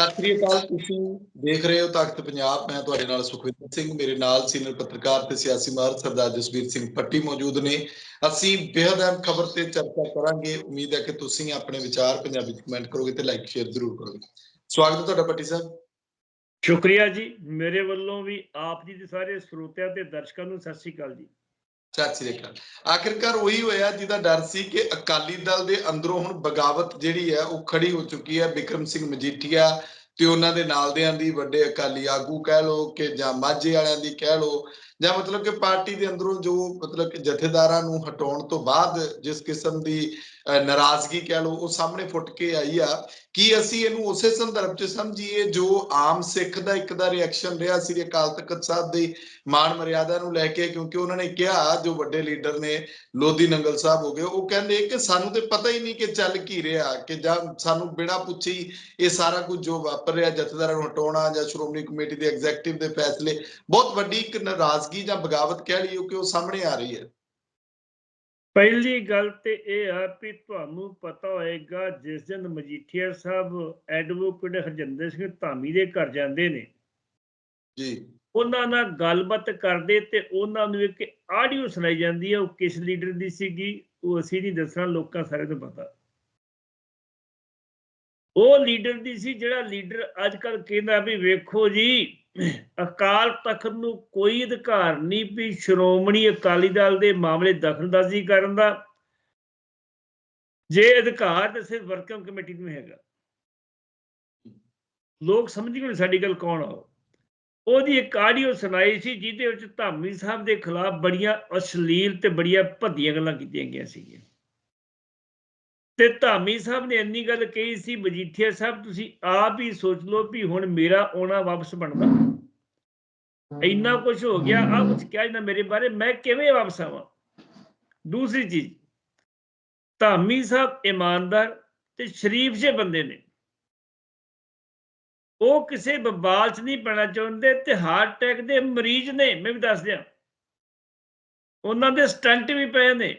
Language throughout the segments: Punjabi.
ਸਤਿ ਸ੍ਰੀ ਅਕਾਲ, ਤੁਸੀਂ ਦੇਖ ਰਹੇ ਹੋ ਤਖਤ ਪੰਜਾਬ। ਮੈਂ ਤੁਹਾਡੇ ਨਾਲ ਸੁਖਵਿੰਦਰ ਸਿੰਘ, ਮੇਰੇ ਨਾਲ ਸੀਨੀਅਰ ਪੱਤਰਕਾਰ ਤੇ ਸਿਆਸੀ ਮਾਹਰ ਸਰਦਾਰ ਜਸਵੀਰ ਸਿੰਘ ਪੱਟੀ ਮੌਜੂਦ ਨੇ। ਅਸੀਂ ਬੇਹੱਦ ਅਹਿਮ ਖਬਰ ਤੇ ਚਰਚਾ ਕਰਾਂਗੇ। ਉਮੀਦ ਹੈ ਕਿ ਤੁਸੀਂ ਆਪਣੇ ਵਿਚਾਰ ਪੰਜਾਬੀ ਚ ਕਮੈਂਟ ਕਰੋਗੇ ਤੇ ਲਾਈਕ ਸ਼ੇਅਰ ਜ਼ਰੂਰ ਕਰੋਗੇ। ਸਵਾਗਤ ਹੈ ਤੁਹਾਡਾ ਪੱਟੀ ਸਾਹਿਬ। ਸ਼ੁਕਰੀਆ ਜੀ। ਮੇਰੇ ਵੱਲੋਂ ਵੀ ਆਪ ਜੀ ਦੇ ਸਾਰੇ ਸਰੋਤਿਆਂ ਤੇ ਦਰਸ਼ਕਾਂ ਨੂੰ ਸਤਿ ਸ੍ਰੀ ਅਕਾਲ ਜੀ। ਸਤਿ ਸ੍ਰੀ ਅਕਾਲ ਆਖਿਰਕਾਰ ਉਹੀ ਹੋਇਆ ਜਿਹਦਾ ਡਰ ਸੀ ਕਿ ਅਕਾਲੀ ਦਲ ਦੇ ਅੰਦਰੋਂ ਹੁਣ ਬਗਾਵਤ ਜਿਹੜੀ ਹੈ ਉਹ ਖੜੀ ਹੋ ਚੁੱਕੀ ਹੈ, ਬਿਕਰਮ ਸਿੰਘ ਮਜੀਠੀਆ ਤੇ ਉਹਨਾਂ ਦੇ ਨਾਲ ਦਿਆਂ ਦੀ ਵੱਡੇ ਅਕਾਲੀ ਆਗੂ ਕਹਿ ਲੋ ਕਿ ਜਾਂ ਮਾਝੇ ਵਾਲਿਆਂ ਦੀ ਕਹਿ ਲੋ ਜਾਂ ਮਤਲਬ ਕਿ ਪਾਰਟੀ ਦੇ ਅੰਦਰੋਂ ਜੋ ਮਤਲਬ ਕਿ ਜਥੇਦਾਰਾਂ ਨੂੰ ਹਟਾਉਣ ਤੋਂ ਬਾਅਦ ਜਿਸ ਕਿਸਮ ਦੀ ਨਾਰਾਜ਼ਗੀ ਕਹਿ ਲੋ ਉਹ ਸਾਹਮਣੇ ਫੁੱਟ ਕੇ ਆਈ ਆ, ਕੀ ਅਸੀਂ ਇਹਨੂੰ ਉਸੇ ਸੰਦਰਭ 'ਚ ਸਮਝੀਏ ਜੋ ਆਮ ਸਿੱਖ ਦਾ ਇੱਕ ਦਾ ਰਿਐਕਸ਼ਨ ਰਿਹਾ ਸ੍ਰੀ ਅਕਾਲ ਤਖਤ ਸਾਹਿਬ ਦੀ ਮਾਣ ਮਰਿਆਦਾ ਨੂੰ ਲੈ ਕੇ, ਕਿਉਂਕਿ ਉਹਨਾਂ ਨੇ ਕਿਹਾ ਜੋ ਵੱਡੇ ਲੀਡਰ ਨੇ ਲੋਧੀ ਨੰਗਲ ਸਾਹਿਬ ਹੋ ਗਏ, ਉਹ ਕਹਿੰਦੇ ਕਿ ਸਾਨੂੰ ਤੇ ਪਤਾ ਹੀ ਨਹੀਂ ਕਿ ਚੱਲ ਕੀ ਰਿਹਾ, ਕਿ ਜਾਂ ਸਾਨੂੰ ਬਿਨਾਂ ਪੁੱਛੀ ਇਹ ਸਾਰਾ ਕੁਝ ਜੋ ਵਾਪਰ ਰਿਹਾ, ਜਥੇਦਾਰਾਂ ਨੂੰ ਹਟਾਉਣਾ ਜਾਂ ਸ਼੍ਰੋਮਣੀ ਕਮੇਟੀ ਦੇ ਐਗਜ਼ੈਕਟਿਵ ਦੇ ਫੈਸਲੇ, ਬਹੁਤ ਵੱਡੀ ਇੱਕ ਨਾਰਾਜ਼ ਨਾਰਾਜ਼ਗੀ ਜਾਂ ਬਗਾਵਤ ਕਹਿ ਲਈਓ ਕਿ ਉਹ ਸਾਹਮਣੇ ਆ ਰਹੀ ਹੈ। ਪਹਿਲੀ ਗੱਲ ਤੇ ਇਹ ਆ ਵੀ ਤੁਹਾਨੂੰ ਪਤਾ ਹੋਏਗਾ ਜਿਸ ਦਿਨ ਮਜੀਠੀਆ ਸਾਹਿਬ ਐਡਵੋਕੇਟ ਹਰਜਿੰਦਰ ਸਿੰਘ ਧਾਮੀ ਦੇ ਘਰ ਜਾਂਦੇ ਨੇ। ਜੀ। ਉਹਨਾਂ ਨਾਲ ਗੱਲਬਾਤ ਕਰਦੇ ਤੇ ਉਹਨਾਂ ਨੂੰ ਇੱਕ ਆਡੀਓ ਸੁਣਾਈ ਜਾਂਦੀ ਹੈ ਉਹ ਕਿਸ ਲੀਡਰ ਦੀ ਸੀਗੀ ਉਹ ਅਸੀਂ ਨਹੀਂ ਦੱਸਣਾ ਲੋਕਾਂ ਸਾਰੇ ਨੂੰ ਪਤਾ। ਉਹ ਲੀਡਰ ਦੀ ਸੀ ਜਿਹੜਾ ਲੀਡਰ ਅੱਜ ਕੱਲ ਕਹਿੰਦਾ ਵੀ ਵੇਖੋ ਜੀ ਅਕਾਲ ਤਖਤ ਨੂੰ ਕੋਈ ਅਧਿਕਾਰ ਨਹੀਂ ਵੀ ਸ਼੍ਰੋਮਣੀ ਅਕਾਲੀ ਦਲ ਦੇ ਮਾਮਲੇ ਦਖਲਅੰਦਾਜ਼ੀ ਕਰਨ ਦਾ। ਜੇ ਅਧਿਕਾਰ ਤਾਂ ਸਿਰਫ ਵਰਕਿੰਗ ਕਮੇਟੀ ਨੂੰ ਹੈਗਾ। ਲੋਕ ਸਮਝ ਗਏ ਸਾਡੀ ਗੱਲ ਕੌਣ ਆ ਉਹਦੀ ਇੱਕ ਆਡੀਓ ਸੁਣਾਈ ਸੀ, ਜਿਹਦੇ ਵਿੱਚ ਧਾਮੀ ਸਾਹਿਬ ਦੇ ਖਿਲਾਫ ਬੜੀਆਂ ਅਸ਼ਲੀਲ ਤੇ ਬੜੀਆਂ ਭੱਦੀਆਂ ਗੱਲਾਂ ਕੀਤੀਆਂ ਗਈਆਂ ਸੀਗੀਆਂ। ਤੇ ਧਾਮੀ ਸਾਹਿਬ ਨੇ ਇੰਨੀ ਗੱਲ ਕਹੀ ਸੀ, ਮਜੀਠੀਆ ਸਾਹਿਬ, ਤੁਸੀਂ ਆਪ ਹੀ ਸੋਚ ਲਓ ਵੀ ਹੁਣ ਮੇਰਾ ਆਉਣਾ ਵਾਪਸ ਬਣਦਾ। ਇੰਨਾ ਕੁਝ ਹੋ ਗਿਆ ਆ ਕੁਝ ਕਿਹਾ ਨਾ ਮੇਰੇ ਬਾਰੇ, ਮੈਂ ਕਿਵੇਂ ਵਾਪਸ ਆਵਾਂ? ਦੂਸਰੀ ਚੀਜ਼, ਧਾਮੀ ਸਾਹਿਬ ਇਮਾਨਦਾਰ ਤੇ ਸ਼ਰੀਫ ਜੇ ਬੰਦੇ ਨੇ। ਉਹ ਕਿਸੇ ਬਬਾਲ 'ਚ ਨਹੀਂ ਪੈਣਾ ਚਾਹੁੰਦੇ ਤੇ ਹਾਰਟ ਅਟੈਕ ਦੇ ਮਰੀਜ਼ ਨੇ, ਮੈਂ ਵੀ ਦੱਸ ਦਿਆਂ। ਉਹਨਾਂ ਦੇ ਸਟੰਟ ਵੀ ਪਏ ਨੇ।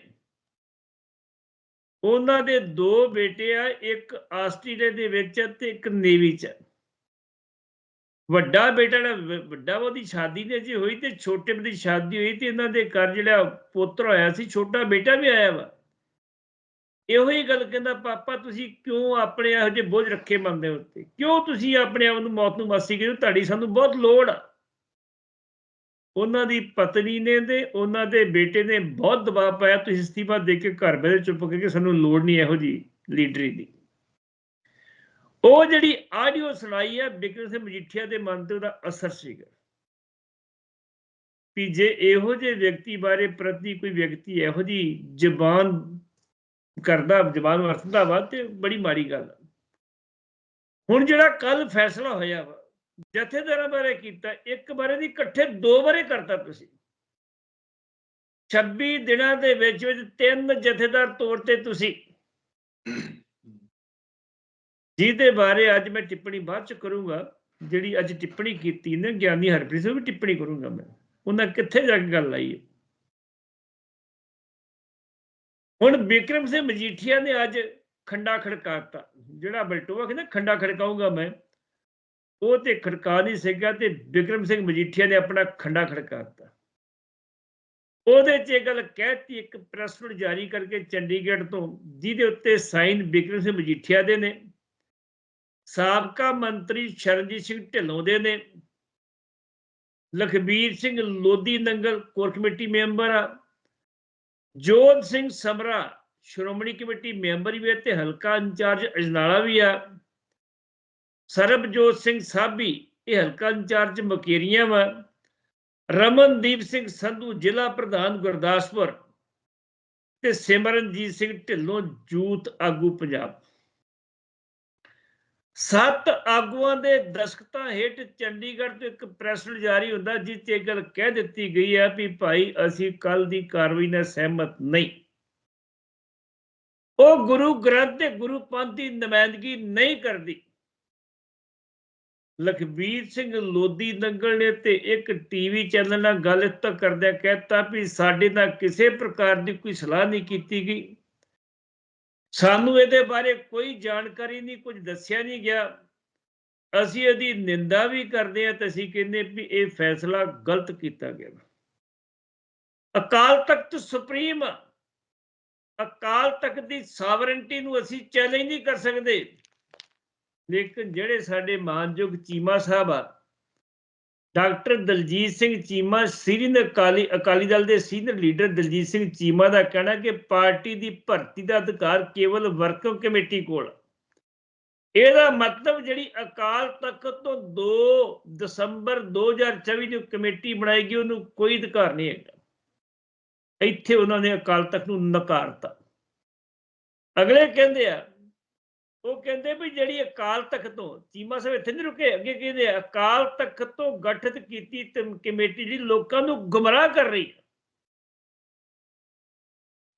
ਉਹਨਾਂ ਦੇ ਦੋ ਬੇਟੇ ਆ, ਇੱਕ ਆਸਟ੍ਰੇਲੀਆ ਦੇ ਵਿੱਚ ਤੇ ਇੱਕ ਨੇਵੀ 'ਚ ਵੱਡਾ ਬੇਟਾ ਜਿਹੜਾ ਵੱਡਾ ਉਹਦੀ ਸ਼ਾਦੀ ਨੇ ਜੀ ਹੋਈ ਤੇ ਛੋਟੇ ਦੀ ਸ਼ਾਦੀ ਹੋਈ ਤੇ ਇਹਨਾਂ ਦੇ ਘਰ ਜਿਹੜਾ ਪੁੱਤਰ ਹੋਇਆ ਸੀ, ਛੋਟਾ ਬੇਟਾ ਵੀ ਆਇਆ ਵਾ। ਇਹੋ ਹੀ ਗੱਲ ਕਹਿੰਦਾ, ਪਾਪਾ, ਤੁਸੀਂ ਕਿਉਂ ਆਪਣੇ ਇਹੋ ਜਿਹੇ ਬੋਝ ਰੱਖੇ ਮੰਨਦੇ ਦੇ ਉੱਤੇ? ਕਿਉਂ ਤੁਸੀਂ ਆਪਣੇ ਆਪ ਨੂੰ ਮੌਤ ਨੂੰ ਮਾਸੀ ਕਹਿੰਦੇ ਤੁਹਾਡੀ ਸਾਨੂੰ ਬਹੁਤ ਲੋੜ ਆ। ਉਹਨਾਂ ਦੀ ਪਤਨੀ ਨੇ ਤੇ ਉਹਨਾਂ ਦੇ ਬੇਟੇ ਨੇ ਬਹੁਤ ਦਬਾਅ ਪਾਇਆ। ਤੁਸੀਂ ਅਸਤੀਫਾ ਦੇ ਕੇ ਘਰ ਬੈਠੇ ਚੁੱਪ ਕਰਕੇ ਸਾਨੂੰ ਲੋੜ ਨਹੀਂ ਇਹੋ ਜੀ ਲੀਡਰੀ ਦੀ। ਉਹ ਜਿਹੜੀ ਆਡੀਓ ਸੁਣਾਈ ਹੈ, ਬਿਕਰਮ ਸਿੰਘ ਮਜੀਠੀਆ ਦੇ ਮਨ ਤੇ ਉਹਦਾ ਅਸਰ ਸੀਗਾ। ਕਿ ਜੇ ਇਹੋ ਜਿਹੇ ਵਿਅਕਤੀ ਬਾਰੇ ਪ੍ਰਤੀ ਕੋਈ ਵਿਅਕਤੀ ਇਹੋ ਜੀ ਜ਼ਬਾਨ ਕਰਦਾ, ਜ਼ਬਾਨ ਵਰਤਦਾ ਵਾ, ਤੇ ਬੜੀ ਮਾੜੀ ਗੱਲ ਆ। ਹੁਣ ਜਿਹੜਾ ਕੱਲ ਫੈਸਲਾ ਹੋਇਆ ਵਾ ਜਥੇਦਾਰਾਂ ਬਾਰੇ ਕੀਤਾ, ਇੱਕ ਬਾਰੇ ਦੀ ਇਕੱਠੇ ਦੋ ਬਾਰੇ ਕਰਤਾ ਤੁਸੀਂ। 26 ਦਿਨਾਂ ਦੇ ਵਿੱਚ ਵਿੱਚ ਤਿੰਨ ਜਥੇਦਾਰ ਤੌਰ ਤੇ ਤੁਸੀਂ। ਜਿਹਦੇ ਬਾਰੇ ਅੱਜ ਮੈਂ ਟਿੱਪਣੀ ਬਾਅਦ ਚ ਕਰੂੰਗਾ, ਜਿਹੜੀ ਅੱਜ ਟਿੱਪਣੀ ਕੀਤੀ ਨੇ, ਗਿਆਨੀ ਹਰਪ੍ਰੀਤ ਸਿੰਘ ਵੀ ਟਿੱਪਣੀ ਕਰੂੰਗਾ ਮੈਂ। ਉਹਨਾਂ ਕਿੱਥੇ ਜਾ ਕੇ ਗੱਲ ਆਈ ਹੈ? ਹੁਣ ਬਿਕਰਮ ਸਿੰਘ ਮਜੀਠੀਆ ਨੇ ਅੱਜ ਖੰਡਾ ਖੜਕਾਤਾ। ਜਿਹੜਾ ਬਲਟੋਆ ਕਹਿੰਦਾ, ਖੰਡਾ ਖੜਕਾਉਂਗਾ ਮੈਂ। ਉਹ ਤੇ ਖੜਕਾ ਨਹੀਂ ਸੀਗਾ ਤੇ ਬਿਕਰਮ ਸਿੰਘ ਮਜੀਠੀਆ ਨੇ ਆਪਣਾ ਖੰਡਾ ਖੜਕਾ ਦਿੱਤਾ। ਉਹਦੇ 'ਚ ਇਹ ਗੱਲ ਕਹਿਤੀ ਇੱਕ ਪ੍ਰੈਸ ਨੋਟ ਜਾਰੀ ਕਰਕੇ ਚੰਡੀਗੜ੍ਹ ਤੋਂ, ਜਿਹਦੇ ਉੱਤੇ ਸਾਈਨ ਬਿਕਰਮ ਸਿੰਘ ਮਜੀਠੀਆ ਦੇ ਨੇ, ਸਾਬਕਾ ਮੰਤਰੀ ਸ਼ਰਨਜੀਤ ਸਿੰਘ ਢਿੱਲੋਂ ਦੇ ਨੇ, Lakhbir Singh Lodhi Nangal core committee member ਆ, ਜੋਤ ਸਿੰਘ ਸਮਰਾ ਸ਼੍ਰੋਮਣੀ ਕਮੇਟੀ ਮੈਂਬਰ ਵੀ ਹੈ ਤੇ ਹਲਕਾ ਇੰਚਾਰਜ ਅਜਨਾਲਾ ਵੀ ਆ। ਸਰਬਜੋਤ ਸਿੰਘ ਸਾਬੀ, ਇਹ ਹਲਕਾ ਇੰਚਾਰਜ ਮਕੇਰੀਆਂ ਵਾ। ਰਮਨਦੀਪ ਸਿੰਘ ਸੰਧੂ, ਜ਼ਿਲ੍ਹਾ ਪ੍ਰਧਾਨ ਗੁਰਦਾਸਪੁਰ। ਤੇ ਸਿਮਰਨਜੀਤ ਸਿੰਘ ਢਿੱਲੋਂ ਜੂਤ ਆਗੂ ਪੰਜਾਬ। ਸੱਤ ਆਗੂਆਂ ਦੇ ਦਸਖਤਾਂ ਹੇਠ ਚੰਡੀਗੜ੍ਹ ਤੋਂ ਇੱਕ ਪ੍ਰੈਸ ਰਿਲੀਜ਼ ਜਾਰੀ ਹੁੰਦਾ ਜਿਸ 'ਚ ਇਹ ਗੱਲ ਕਹਿ ਦਿੱਤੀ ਗਈ ਹੈ ਵੀ ਭਾਈ, ਅਸੀਂ ਕੱਲ ਦੀ ਕਾਰਵਾਈ ਨਾਲ ਸਹਿਮਤ ਨਹੀਂ। ਉਹ ਗੁਰੂ ਗ੍ਰੰਥ ਤੇ ਗੁਰੂ ਪੰਥ ਦੀ ਨੁਮਾਇੰਦਗੀ ਨਹੀਂ ਕਰਦੀ। ਲਖਬੀਰ ਸਿੰਘ ਲੋਧੀ ਨੰਗਲ ਨੇ ਤੇ ਇੱਕ ਟੀਵੀ ਚੈਨਲ ਨਾਲ ਗੱਲ ਤੱਕ ਕਰਦਿਆਂ ਕਹਿਤਾ ਵੀ ਸਾਡੇ ਨਾਲ ਕਿਸੇ ਪ੍ਰਕਾਰ ਦੀ ਕੋਈ ਸਲਾਹ ਨਹੀਂ ਕੀਤੀ ਗਈ। ਸਾਨੂੰ ਇਹਦੇ ਬਾਰੇ ਕੋਈ ਜਾਣਕਾਰੀ ਨਹੀਂ, ਕੁਝ ਦੱਸਿਆ ਨਹੀਂ ਗਿਆ। ਅਸੀਂ ਇਹਦੀ ਨਿੰਦਾ ਵੀ ਕਰਦੇ ਆ ਤੇ ਅਸੀਂ ਕਹਿੰਦੇ ਵੀ ਇਹ ਫੈਸਲਾ ਗਲਤ ਕੀਤਾ ਗਿਆ। ਅਕਾਲ ਤਖਤ ਸੁਪਰੀਮ, ਅਕਾਲ ਤਖਤ ਦੀ ਸਾਵਰਨਟੀ ਨੂੰ ਅਸੀਂ ਚੈਲੰਜ ਨਹੀਂ ਕਰ ਸਕਦੇ। ਲੇਕਿਨ ਜਿਹੜੇ ਸਾਡੇ ਮਾਨਯੋਗ ਚੀਮਾ ਸਾਹਿਬ ਆ, ਡਾਕਟਰ ਦਲਜੀਤ ਸਿੰਘ ਚੀਮਾ, ਸੀਨੀਅਰ ਅਕਾਲੀ ਅਕਾਲੀ ਦਲ ਦੇ ਸੀਨੀਅਰ ਲੀਡਰ ਦਲਜੀਤ ਸਿੰਘ ਚੀਮਾ ਦਾ ਕਹਿਣਾ ਕਿ ਪਾਰਟੀ ਦੀ ਭਰਤੀ ਦਾ ਅਧਿਕਾਰ ਕੇਵਲ ਵਰਕਿੰਗ ਕਮੇਟੀ ਕੋਲ ਇਹਦਾ ਮਤਲਬ ਜਿਹੜੀ ਅਕਾਲ ਤਖਤ ਤੋਂ 2 ਦਸੰਬਰ 2024 ਨੂੰ ਕਮੇਟੀ ਬਣਾਏਗੀ, ਉਹਨੂੰ ਕੋਈ ਅਧਿਕਾਰ ਨਹੀਂ ਹੈਗਾ। ਇੱਥੇ ਉਹਨਾਂ ਨੇ ਅਕਾਲ ਤਖਤ ਨੂੰ ਨਕਾਰਤਾ। ਅਗਲੇ ਕਹਿੰਦੇ ਆ ਉਹ ਕਹਿੰਦੇ ਵੀ ਜਿਹੜੀ ਅਕਾਲ ਤਖਤ ਤੋਂ, ਚੀਮਾ ਸਾਹਿਬ ਇੱਥੇ ਨਹੀਂ ਰੁਕੇ, ਅੱਗੇ ਕਹਿੰਦੇ ਅਕਾਲ ਤਖਤ ਤੋਂ ਗਠਿਤ ਕੀਤੀ ਕਮੇਟੀ ਜਿਹੜੀ ਲੋਕਾਂ ਨੂੰ ਗੁੰਮਰਾਹ ਕਰ ਰਹੀ ਹੈ।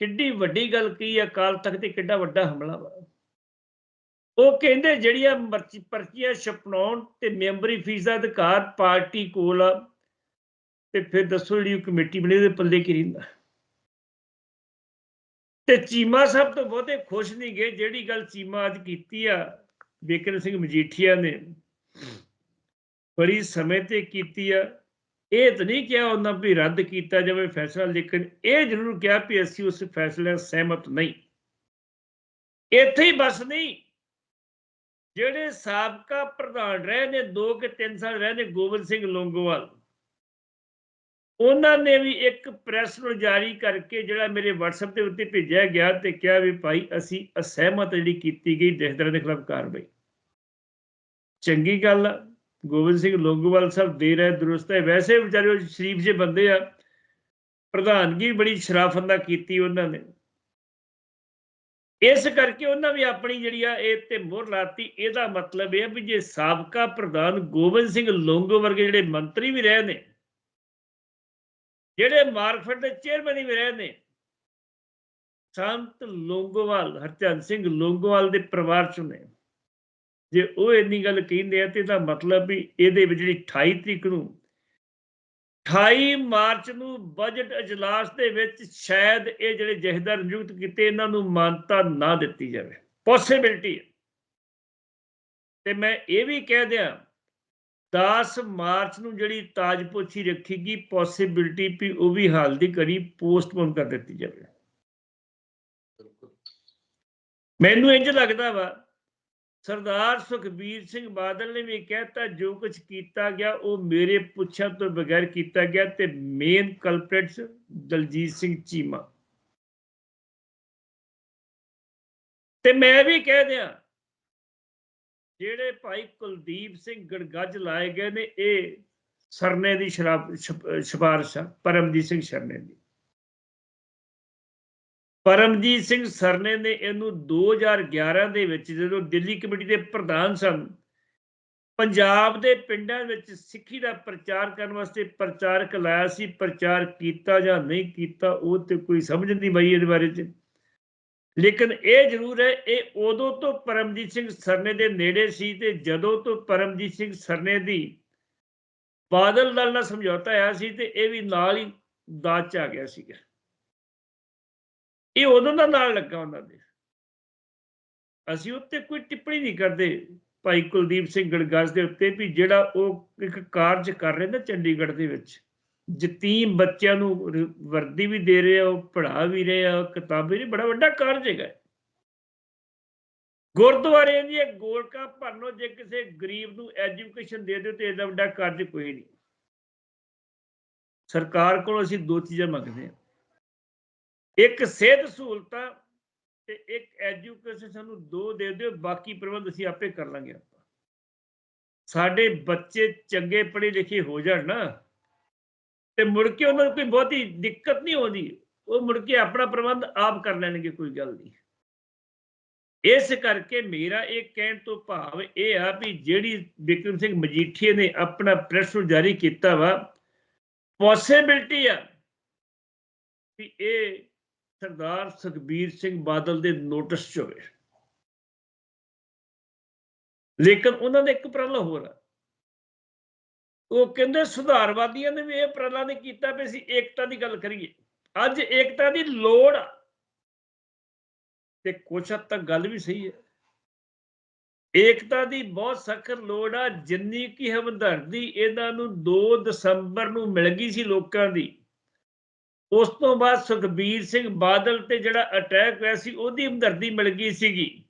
ਕਿੱਡੀ ਵੱਡੀ ਗੱਲ ਕੀ ਹੈ, ਅਕਾਲ ਤਖਤ ਤੇ ਕਿੱਡਾ ਵੱਡਾ ਹਮਲਾ ਵਾ। ਉਹ ਕਹਿੰਦੇ ਜਿਹੜੀਆਂ ਪਰਚੀਆਂ ਛਪਣਾਉਣ ਤੇ ਮੈਂਬਰੀ ਫੀਸ ਦਾ ਅਧਿਕਾਰ ਪਾਰਟੀ ਕੋਲ ਆ, ਤੇ ਫਿਰ ਦੱਸੋ ਜਿਹੜੀ ਉਹ ਕਮੇਟੀ ਬਣੀ, ਉਹਦੇ ਪੱਲੇ ਕੀ ਰਹਿੰਦਾ। ਤੇ ਚੀਮਾ ਸਾਹਿਬ ਤੋਂ ਬਹੁਤੇ ਖੁਸ਼ ਨਹੀਂ ਗਏ, ਜਿਹੜੀ ਗੱਲ ਚੀਮਾ ਅੱਜ ਕੀਤੀ ਆ ਬਿਕਰਮ ਸਿੰਘ ਮਜੀਠੀਆ ਨੇ। ਬੜੀ ਸਮੇਂ ਤੇ ਕੀਤੀ ਆ। ਇਹ ਤਾਂ ਨਹੀਂ ਕਿਹਾ ਉਹਨਾਂ ਵੀ ਰੱਦ ਕੀਤਾ ਜਾਵੇ ਫੈਸਲਾ, ਲੇਕਿਨ ਇਹ ਜ਼ਰੂਰ ਕਿਹਾ ਵੀ ਅਸੀਂ ਉਸ ਫੈਸਲੇ ਸਹਿਮਤ ਨਹੀਂ। ਇੱਥੇ ਹੀ ਬਸ ਨਹੀਂ। ਜਿਹੜੇ ਸਾਬਕਾ ਪ੍ਰਧਾਨ ਰਹੇ ਨੇ 2 ਕੇ 3 ਸਾਲ ਰਹੇ ਨੇ ਗੋਬਿੰਦ ਸਿੰਘ ਲੋਂਗੋਵਾਲ। ਉਹਨਾਂ ਨੇ ਵੀ ਇੱਕ ਪ੍ਰੈਸ ਨੂੰ ਜਾਰੀ ਕਰਕੇ ਜਿਹੜਾ ਮੇਰੇ WhatsApp ਦੇ ਉੱਤੇ ਭੇਜਿਆ ਗਿਆ ਤੇ ਕਿਹਾ ਵੀ ਭਾਈ ਅਸੀਂ ਅਸਹਿਮਤ ਜਿਹੜੀ ਕੀਤੀ ਗਈ ਜਥੇਦਾਰਾਂ ਦੇ ਖਿਲਾਫ ਕਾਰਵਾਈ। ਚੰਗੀ ਗੱਲ ਆ, ਗੋਬਿੰਦ ਸਿੰਘ ਲੋਂਗੋਵਾਲ ਸਾਹਿਬ ਦੇ ਰਹੇ ਦਰੁਸਤ ਹੈ। ਵੈਸੇ ਵਿਚਾਰੇ ਸ਼ਰੀਫ ਜਿਹੇ ਬੰਦੇ ਆ, ਪ੍ਰਧਾਨਗੀ ਬੜੀ ਸ਼ਰਾਫਤ ਨਾਲ ਕੀਤੀ ਉਹਨਾਂ ਨੇ। ਇਸ ਕਰਕੇ ਉਹਨਾਂ ਵੀ ਆਪਣੀ ਜਿਹੜੀ ਆ, ਇਹ ਤੇ ਮੋਹਰ ਲਾਤੀ। ਇਹਦਾ ਮਤਲਬ ਇਹ ਆ ਵੀ ਜੇ ਸਾਬਕਾ ਪ੍ਰਧਾਨ ਗੋਬਿੰਦ ਸਿੰਘ ਲੋਂਗੋ ਵਰਗੇ ਜਿਹੜੇ ਮੰਤਰੀ ਵੀ ਰਹੇ ਨੇ ਜਿਹੜੇ ਮਾਰਕਫੈਟ ਦੇ ਚੇਅਰਮੈਨ ਵੀ ਰਹੇ ਨੇ, ਸੰਤ ਲੋਂਗੋਵਾਲ, ਹਰਚੰਦ ਸਿੰਘ ਲੋਂਗੋਵਾਲ ਦੇ ਪਰਿਵਾਰ ਚੋਂ ਨੇ। ਜੇ ਉਹ ਇੰਨੀ ਗੱਲ ਕਹਿੰਦੇ ਆ ਤੇ ਇਹਦਾ ਮਤਲਬ ਵੀ ਇਹਦੇ ਵਿੱਚ ਜਿਹੜੀ 28 ਤਰੀਕ ਨੂੰ 28 ਮਾਰਚ ਨੂੰ ਬਜਟ ਅਜਲਾਸ ਦੇ ਵਿੱਚ ਸ਼ਾਇਦ ਇਹ ਜਿਹੜੇ ਜਥੇਦਾਰ ਨਿਯੁਕਤ ਕੀਤੇ, ਇਹਨਾਂ ਨੂੰ ਮਾਨਤਾ ਨਾ ਦਿੱਤੀ ਜਾਵੇ। ਪੋਸਿਬਿਲਿਟੀ ਹੈ। ਤੇ ਮੈਂ ਇਹ ਵੀ ਕਹਿ ਦਿਆਂ 10 ਮਾਰਚ ਨੂੰ ਜਿਹੜੀ ਤਾਜਪੋਸ਼ੀ ਰੱਖੀ ਗਈ ਪੋਸਿਬਿਲਿਟੀ ਵੀ ਉਹ ਵੀ ਹਾਲ ਦੀ ਘੜੀ ਪੋਸਟਪੋਨ ਕਰ ਦਿੱਤੀ ਜਾਵੇ। ਮੈਨੂੰ ਇੰਜ ਲੱਗਦਾ ਵਾ, ਸਰਦਾਰ ਸੁਖਬੀਰ ਸਿੰਘ ਬਾਦਲ ਨੇ ਵੀ ਕਹਿਤਾ, ਜੋ ਕੁਝ ਕੀਤਾ ਗਿਆ, ਉਹ ਮੇਰੇ ਪੁੱਛਣ ਤੋਂ ਬਗੈਰ ਕੀਤਾ ਗਿਆ ਤੇ ਮੇਨ ਕਲਪ੍ਰਿਟਸ ਦਲਜੀਤ ਸਿੰਘ ਚੀਮਾ। ਤੇ ਮੈਂ ਵੀ ਕਹਿ ਦਿਆਂ ਜਿਹੜੇ ਭਾਈ ਕੁਲਦੀਪ ਸਿੰਘ ਗੜਗੱਜ ਲਾਏ ਗਏ ਨੇ, ਇਹ ਸਰਨੇ ਦੀ ਸ਼ਰਾਬ ਸ਼ਿਫ- ਸਿਫਾਰਿਸ਼ ਆ, ਪਰਮਜੀਤ ਸਿੰਘ ਸਰਨੇ ਦੀ। ਪਰਮਜੀਤ ਸਿੰਘ ਸਰਨੇ ਨੇ ਇਹਨੂੰ 2011 ਦੇ ਵਿੱਚ ਜਦੋਂ ਦਿੱਲੀ ਕਮੇਟੀ ਦੇ ਪ੍ਰਧਾਨ ਸਨ, ਪੰਜਾਬ ਦੇ ਪਿੰਡਾਂ ਵਿੱਚ ਸਿੱਖੀ ਦਾ ਪ੍ਰਚਾਰ ਕਰਨ ਵਾਸਤੇ ਪ੍ਰਚਾਰਕ ਲਾਇਆ ਸੀ, ਪ੍ਰਚਾਰ ਕੀਤਾ ਜਾਂ ਨਹੀਂ ਕੀਤਾ, ਉਹ ਤੇ ਕੋਈ ਸਮਝ ਨਹੀਂ ਪਈ ਇਹਦੇ ਬਾਰੇ ਚ। ਲੇਕਿਨ ਇਹ ਜ਼ਰੂਰ ਹੈ, ਇਹ ਉਦੋਂ ਤੋਂ ਪਰਮਜੀਤ ਸਿੰਘ ਸਰਨੇ ਦੇ ਨੇੜੇ ਸੀ ਤੇ ਜਦੋਂ ਤੋਂ ਪਰਮਜੀਤ ਸਿੰਘ ਸਰਨੇ ਦੀ ਬਾਦਲ ਦਲ ਨਾਲ ਸਮਝੌਤਾ ਆਇਆ ਸੀ ਤੇ ਇਹ ਵੀ ਨਾਲ ਹੀ ਦਾਜ ਚ ਆ ਗਿਆ ਸੀਗਾ। ਇਹ ਉਦੋਂ ਦਾ ਨਾਲ ਲੱਗਾ ਉਹਨਾਂ ਦੇ। ਅਸੀਂ ਉੱਤੇ ਕੋਈ ਟਿੱਪਣੀ ਨਹੀਂ ਕਰਦੇ ਭਾਈ ਕੁਲਦੀਪ ਸਿੰਘ ਗੜਗਾਸ ਦੇ ਉੱਤੇ ਵੀ ਜਿਹੜਾ ਉਹ ਇੱਕ ਕਾਰਜ ਕਰ ਰਹੇ ਨੇ ਚੰਡੀਗੜ੍ਹ ਦੇ ਵਿੱਚ। ਯਤੀਮ ਬੱਚਿਆਂ ਨੂੰ ਵਰਦੀ ਵੀ ਦੇ ਰਹੇ ਆ, ਉਹ ਪੜ੍ਹਾ ਵੀ ਰਹੇ ਆ, ਕਿਤਾਬ ਵੀ ਬੜਾ ਵੱਡਾ ਕਾਰਜ ਹੈਗਾ। ਹੈ। ਗੁਰਦੁਆਰੇ ਦੀਆਂ ਗੋਲਕਾਂ ਭਰਨੋਂ ਜੇ ਕਿਸੇ ਗਰੀਬ ਨੂੰ ਐਜੂਕੇਸ਼ਨ ਦੇ ਦਿਓ ਤੇ ਇਹਦਾ ਵੱਡਾ ਕਾਰਜ ਕੋਈ ਨਹੀਂ। ਸਰਕਾਰ ਕੋਲ ਅਸੀਂ ਦੋ ਚੀਜ਼ਾਂ ਮੰਗਦੇ ਹਾਂ। ਇੱਕ ਸਿਹਤ ਸਹੂਲਤਾਂ ਤੇ ਇੱਕ ਐਜੂਕੇਸ਼ਨ ਸਾਨੂੰ ਦੋ ਦੇ ਦਿਓ, ਬਾਕੀ ਪ੍ਰਬੰਧ ਅਸੀਂ ਆਪੇ ਕਰ ਲਾਂਗੇ ਆਪਾਂ। ਸਾਡੇ ਬੱਚੇ ਚੰਗੇ ਪੜ੍ਹੇ ਲਿਖੇ ਹੋ ਜਾਣ ਨਾ ਤੇ ਮੁੜ ਕੇ ਉਹਨਾਂ ਨੂੰ ਕੋਈ ਬਹੁਤੀ ਦਿੱਕਤ ਨਹੀਂ ਆਉਂਦੀ, ਉਹ ਮੁੜ ਕੇ ਆਪਣਾ ਪ੍ਰਬੰਧ ਆਪ ਕਰ ਲੈਣਗੇ, ਕੋਈ ਗੱਲ ਨਹੀਂ। ਇਸ ਕਰਕੇ ਮੇਰਾ ਇਹ ਕਹਿਣ ਤੋਂ ਭਾਵ ਇਹ ਆ ਵੀ ਜਿਹੜੀ ਵਿਕਰਮ ਸਿੰਘ ਮਜੀਠੀਏ ਨੇ ਆਪਣਾ ਪ੍ਰੈਸ ਨੂੰ ਜਾਰੀ ਕੀਤਾ ਵਾ ਪੋਸਿਬਿਲਟੀ ਆ ਵੀ ਇਹ ਸਰਦਾਰ ਸੁਖਬੀਰ ਸਿੰਘ ਬਾਦਲ ਦੇ ਨੋਟਿਸ 'ਚ ਹੋਵੇ। ਲੇਕਿਨ ਉਹਨਾਂ ਦਾ ਇੱਕ ਉਪਰਾਲਾ ਹੋਰ ਆ। ਉਹ ਕਹਿੰਦੇ ਸੁਧਾਰਵਾਦੀਆਂ ਨੇ ਵੀ ਇਹ ਉਪਰਾਲਾ ਨੇ ਕੀਤਾ ਵੀ ਅਸੀਂ ਏਕਤਾ ਦੀ ਗੱਲ ਕਰੀਏ। ਅੱਜ ਏਕਤਾ ਦੀ ਲੋੜ ਆ। ਤੇ ਕੁਛ ਹੱਦ ਤੱਕ ਗੱਲ ਵੀ ਸਹੀ ਹੈ। ਏਕਤਾ ਦੀ ਬਹੁਤ ਸਖਤ ਲੋੜ ਆ, ਜਿੰਨੀ ਕੀ ਹਮਦਰਦੀ ਇਹਨਾਂ ਨੂੰ 2 ਦਸੰਬਰ ਨੂੰ ਮਿਲ ਗਈ ਸੀ ਲੋਕਾਂ ਦੀ। ਉਸ ਤੋਂ ਬਾਅਦ ਸੁਖਬੀਰ ਸਿੰਘ ਬਾਦਲ ਤੇ ਜਿਹੜਾ ਅਟੈਕ ਹੋਇਆ ਸੀ, ਉਹਦੀ ਹਮਦਰਦੀ ਮਿਲ ਗਈ ਸੀਗੀ।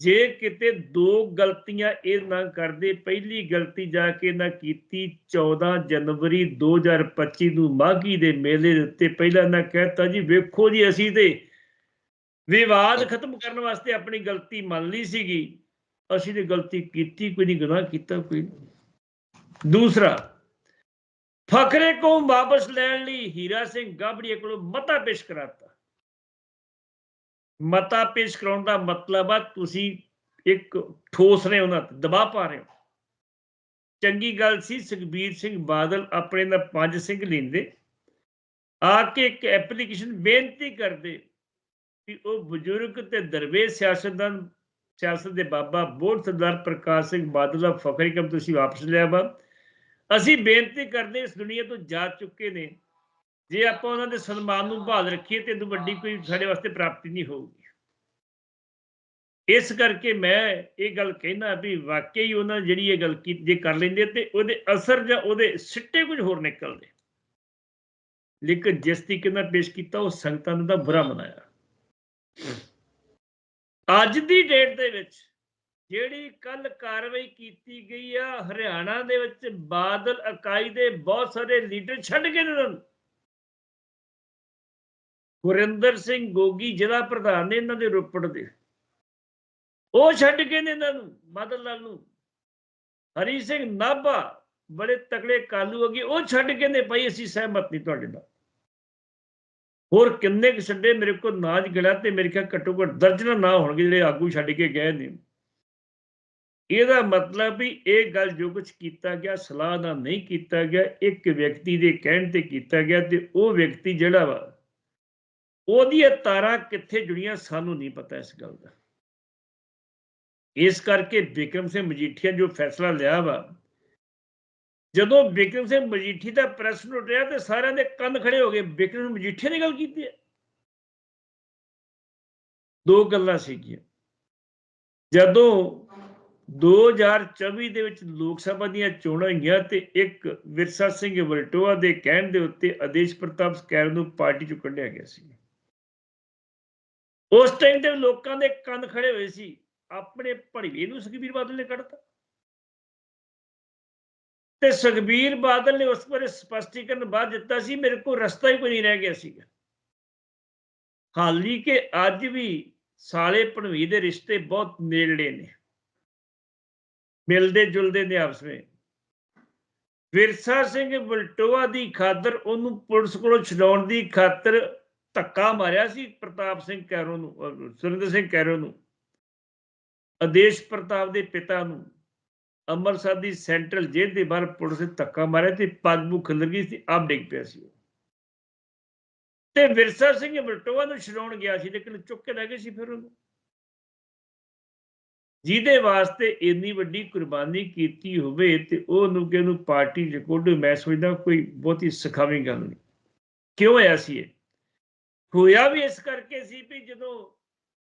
ਜੇ ਕਿਤੇ ਦੋ ਗਲਤੀਆਂ ਇਹ ਨਾ ਕਰਦੇ, ਪਹਿਲੀ ਗਲਤੀ ਜਾ ਕੇ ਨਾ ਕੀਤੀ 14 ਜਨਵਰੀ 2025 ਨੂੰ ਮਾਘੀ ਦੇ ਮੇਲੇ ਦੇ ਉੱਤੇ ਪਹਿਲਾਂ ਨਾ ਕਹਿਤਾ ਜੀ, ਵੇਖੋ ਜੀ ਅਸੀਂ ਤੇ ਵਿਵਾਦ ਖਤਮ ਕਰਨ ਵਾਸਤੇ ਆਪਣੀ ਗਲਤੀ ਮੰਨ ਲਈ ਸੀਗੀ। ਅਸੀਂ ਤੇ ਗਲਤੀ ਕੀਤੀ, ਕੋਈ ਨਹੀਂ ਗੁਨਾਹ ਕੀਤਾ, ਕੋਈ ਦੂਸਰਾ ਫਕਰੇ ਕੋ ਵਾਪਸ ਲੈਣ ਲਈ ਹੀਰਾ ਸਿੰਘ ਗਾਬੜੀਏ ਕੋਲੋਂ ਮਤਾ ਪੇਸ਼ ਕਰਾਤਾ। ਮਤਾ ਪੇਸ਼ ਕਰਾਉਣ ਦਾ ਮਤਲਬ ਆ ਤੁਸੀਂ ਇੱਕ ਠੋਸ ਰਹੇ ਹੋ ਉਹਨਾਂ ਤੇ ਦਬਾਅ ਪਾ ਰਹੇ ਹੋ। ਚੰਗੀ ਗੱਲ ਸੀ, ਸੁਖਬੀਰ ਸਿੰਘ ਬਾਦਲ ਆਪਣੇ ਨਾਲ ਪੰਜ ਸਿੰਘ ਲੈਂਦੇ। ਆ ਕੇ ਇੱਕ ਐਪਲੀਕੇਸ਼ਨ ਬੇਨਤੀ ਕਰਦੇ ਕਿ ਉਹ ਬਜ਼ੁਰਗ ਤੇ ਦਰਵੇਸ਼ ਸਿਆਸਤਦਾਨ, ਸਿਆਸਤ ਦੇ ਬਾਬਾ ਬੋਧ ਸਰਦਾਰ ਪ੍ਰਕਾਸ਼ ਸਿੰਘ ਬਾਦਲ ਦਾ ਫਖਰੀ ਕਮ ਤੁਸੀਂ ਵਾਪਸ ਲਿਆ ਵਾ। ਅਸੀਂ ਬੇਨਤੀ ਕਰਦੇ ਇਸ ਦੁਨੀਆ ਤੋਂ ਜਾ ਚੁੱਕੇ ਨੇ। ਜੇ ਆਪਾਂ ਉਹਨਾਂ ਦੇ ਸਨਮਾਨ ਨੂੰ ਬਹਾਲ ਰੱਖੀਏ ਤੇ ਇਹਦੋਂ ਵੱਡੀ ਕੋਈ ਸਾਡੇ ਵਾਸਤੇ ਪ੍ਰਾਪਤੀ ਨਹੀਂ ਹੋਊਗੀ। ਇਸ ਕਰਕੇ ਮੈਂ ਇਹ ਗੱਲ ਕਹਿਣਾ ਵੀ ਵਾਕਈ ਉਹਨਾਂ ਨੇ ਜਿਹੜੀ ਇਹ ਗੱਲ ਕੀ, ਜੇ ਕਰ ਲੈਂਦੇ ਤੇ ਉਹਦੇ ਅਸਰ ਜਾਂ ਉਹਦੇ ਸਿੱਟੇ ਕੁਝ ਹੋਰ ਨਿਕਲਦੇ। ਲੇਕਿਨ ਜਿਸ ਤਰੀਕੇ ਨਾਲ ਪੇਸ਼ ਕੀਤਾ, ਉਹ ਸੰਗਤਾਂ ਨੇ ਤਾਂ ਬੁਰਾ ਮਨਾਇਆ। ਅੱਜ ਦੀ ਡੇਟ ਦੇ ਵਿੱਚ ਜਿਹੜੀ ਕੱਲ ਕਾਰਵਾਈ ਕੀਤੀ ਗਈ ਆ, ਹਰਿਆਣਾ ਦੇ ਵਿੱਚ ਬਾਦਲ ਇਕਾਈ ਦੇ ਬਹੁਤ ਸਾਰੇ ਲੀਡਰ ਛੱਡ ਗਏ ਨੇ। ਗੁਰਿੰਦਰ ਸਿੰਘ ਗੋਗੀ ਜ਼ਿਲ੍ਹਾ ਪ੍ਰਧਾਨ ਨੇ ਇਹਨਾਂ ਦੇ ਰੋਪੜ ਦੇ। ਉਹ ਛੱਡ ਗਏ ਨੇ ਇਹਨਾਂ ਨੂੰ ਬਾਦਲ ਲਾਲ ਨੂੰ। ਹਰੀ ਸਿੰਘ ਨਾਭਾ ਬੜੇ ਤਕੜੇ ਕਾਲੂ ਹੋ ਉਹ ਛੱਡ ਕੇ ਨੇ ਭਾਈ, ਅਸੀਂ ਸਹਿਮਤ ਨਹੀਂ ਤੁਹਾਡੇ ਨਾਲ। ਹੋਰ ਕਿੰਨੇ ਕੁ ਛੱਡੇ, ਮੇਰੇ ਕੋਲ ਨਾਜ ਗੜਾ ਤੇ ਮੇਰੇ ਖਿਆਲ ਘੱਟੋ ਘੱਟ ਦਰਜਨਾਂ ਨਾ ਹੋਣਗੇ ਜਿਹੜੇ ਆਗੂ ਛੱਡ ਕੇ ਗਏ ਨੇ। ਇਹਦਾ ਮਤਲਬ ਵੀ ਇਹ ਗੱਲ ਜੋ ਕੁਝ ਕੀਤਾ ਗਿਆ, ਸਲਾਹ ਨਾਲ ਨਹੀਂ ਕੀਤਾ ਗਿਆ, ਇੱਕ ਵਿਅਕਤੀ ਦੇ ਕਹਿਣ ਤੇ ਕੀਤਾ ਗਿਆ ਤੇ ਉਹ ਵਿਅਕਤੀ ਜਿਹੜਾ ਵਾ ਉਹਦੀਆਂ ਤਾਰਾਂ ਕਿੱਥੇ ਜੁੜੀਆਂ ਸਾਨੂੰ ਨਹੀਂ ਪਤਾ ਇਸ ਗੱਲ ਦਾ। ਇਸ ਕਰਕੇ ਵਿਕਰਮ ਸਿੰਘ ਮਜੀਠੀਆ ਜੋ ਫੈਸਲਾ ਲਿਆ ਵਾ, ਜਦੋਂ ਵਿਕਰਮ ਸਿੰਘ ਮਜੀਠੀ ਦਾ ਪ੍ਰੈਸ ਨੋਟ ਰਿਹਾ ਤੇ ਸਾਰਿਆਂ ਦੇ ਕੰਨ ਖੜੇ ਹੋ ਗਏ, ਵਿਕਰਮ ਮਜੀਠੀਆ ਨੇ ਗੱਲ ਕੀਤੀ ਹੈ? ਦੋ ਗੱਲਾਂ ਸੀਗੀਆਂ। ਜਦੋਂ 2024 ਦੇ ਵਿੱਚ ਲੋਕ ਸਭਾ ਦੀਆਂ ਚੋਣਾਂ ਹੋਈਆਂ ਤੇ ਇੱਕ ਵਿਰਸਾ ਸਿੰਘ ਵਲਟੋਆ ਦੇ ਕਹਿਣ ਦੇ ਉੱਤੇ ਆਦੇਸ਼ ਪ੍ਰਤਾਪ ਸਕੈਰ ਨੂੰ ਪਾਰਟੀ ਚੋਂ ਕੱਢਿਆ ਗਿਆ ਸੀ। ਉਸ ਟਾਈਮ ਤੇ ਲੋਕਾਂ ਦੇ ਕੰਨ ਖੜੇ ਹੋਏ ਸੀ। ਆਪਣੇ ਭੜੀਏ ਨੂੰ ਸੁਖਬੀਰ ਬਾਦਲ ਨੇ ਕੱਢਤਾ। ਤੇ ਸੁਖਬੀਰ ਬਾਦਲ ਨੇ ਉਸ ਪਰ ਸਪਸ਼ਟੀਕਰਨ ਬਾਅਦ ਦਿੱਤਾ ਸੀ, ਮੇਰੇ ਕੋਲ ਰਸਤਾ ਹੀ ਕੋਈ ਨਹੀਂ ਰਹਿ ਗਿਆ ਸੀਗਾ। ਹਾਲੀ ਕਿ ਅੱਜ ਵੀ ਸਾਲੇ ਭਣਵੀ ਦੇ ਰਿਸ਼ਤੇ ਬਹੁਤ ਨੇੜੇ ਨੇ। ਮਿਲਦੇ ਜੁਲਦੇ ਨੇ ਆਪਸ ਵਿੱਚ। ਵਿਰਸਾ ਸਿੰਘ ਬਲਟੋਆ ਦੀ ਖਾਤਰ ਉਹਨੂੰ ਪੁਲਿਸ ਕੋਲੋਂ ਛਡਾਉਣ ਦੀ ਖਾਤਰ ਧੱਕਾ ਮਾਰਿਆ ਸੀ ਪ੍ਰਤਾਪ ਸਿੰਘ ਕੈਰੋ ਨੂੰ ਸੁਰਿੰਦਰ ਸਿੰਘ ਕੈਰੋ ਨੂੰ, ਆਦੇਸ਼ ਪ੍ਰਤਾਪ ਦੇ ਪਿਤਾ ਨੂੰ, ਅੰਮ੍ਰਿਤਸਰ ਦੀ ਸੈਂਟਰਲ ਜੇਲ੍ਹ ਦੇ ਬਾਹਰ ਪੁਲਿਸ ਨੇ ਧੱਕਾ ਮਾਰਿਆ ਤੇ ਪੱਗ ਖਿਲਰ ਗਈ ਸੀ ਆਪ ਡਿੱਗ ਪਿਆ ਸੀ ਤੇ ਵਿਰਸਾ ਸਿੰਘ ਬਲਟੋਆ ਨੂੰ ਛਡਾਉਣ ਗਿਆ ਸੀ, ਲੇਕਿਨ ਚੁੱਕ ਕੇ ਲੈ ਗਏ ਸੀ ਫਿਰ ਉਹਨੂੰ। ਜਿਹਦੇ ਵਾਸਤੇ ਇੰਨੀ ਵੱਡੀ ਕੁਰਬਾਨੀ ਕੀਤੀ ਹੋਵੇ ਤੇ ਉਹਨੂੰ ਕਿ ਉਹਨੂੰ ਪਾਰਟੀ ਚ ਕੁੱਢ ਮੈਂ ਸੋਚਦਾ ਕੋਈ ਬਹੁਤੀ ਸਖਾਵੀ ਗੱਲ ਨਹੀਂ। ਕਿਉਂ ਹੋਇਆ ਸੀ ਇਹ? ਹੋਇਆ ਵੀ ਇਸ ਕਰਕੇ ਸੀ ਵੀ ਜਦੋਂ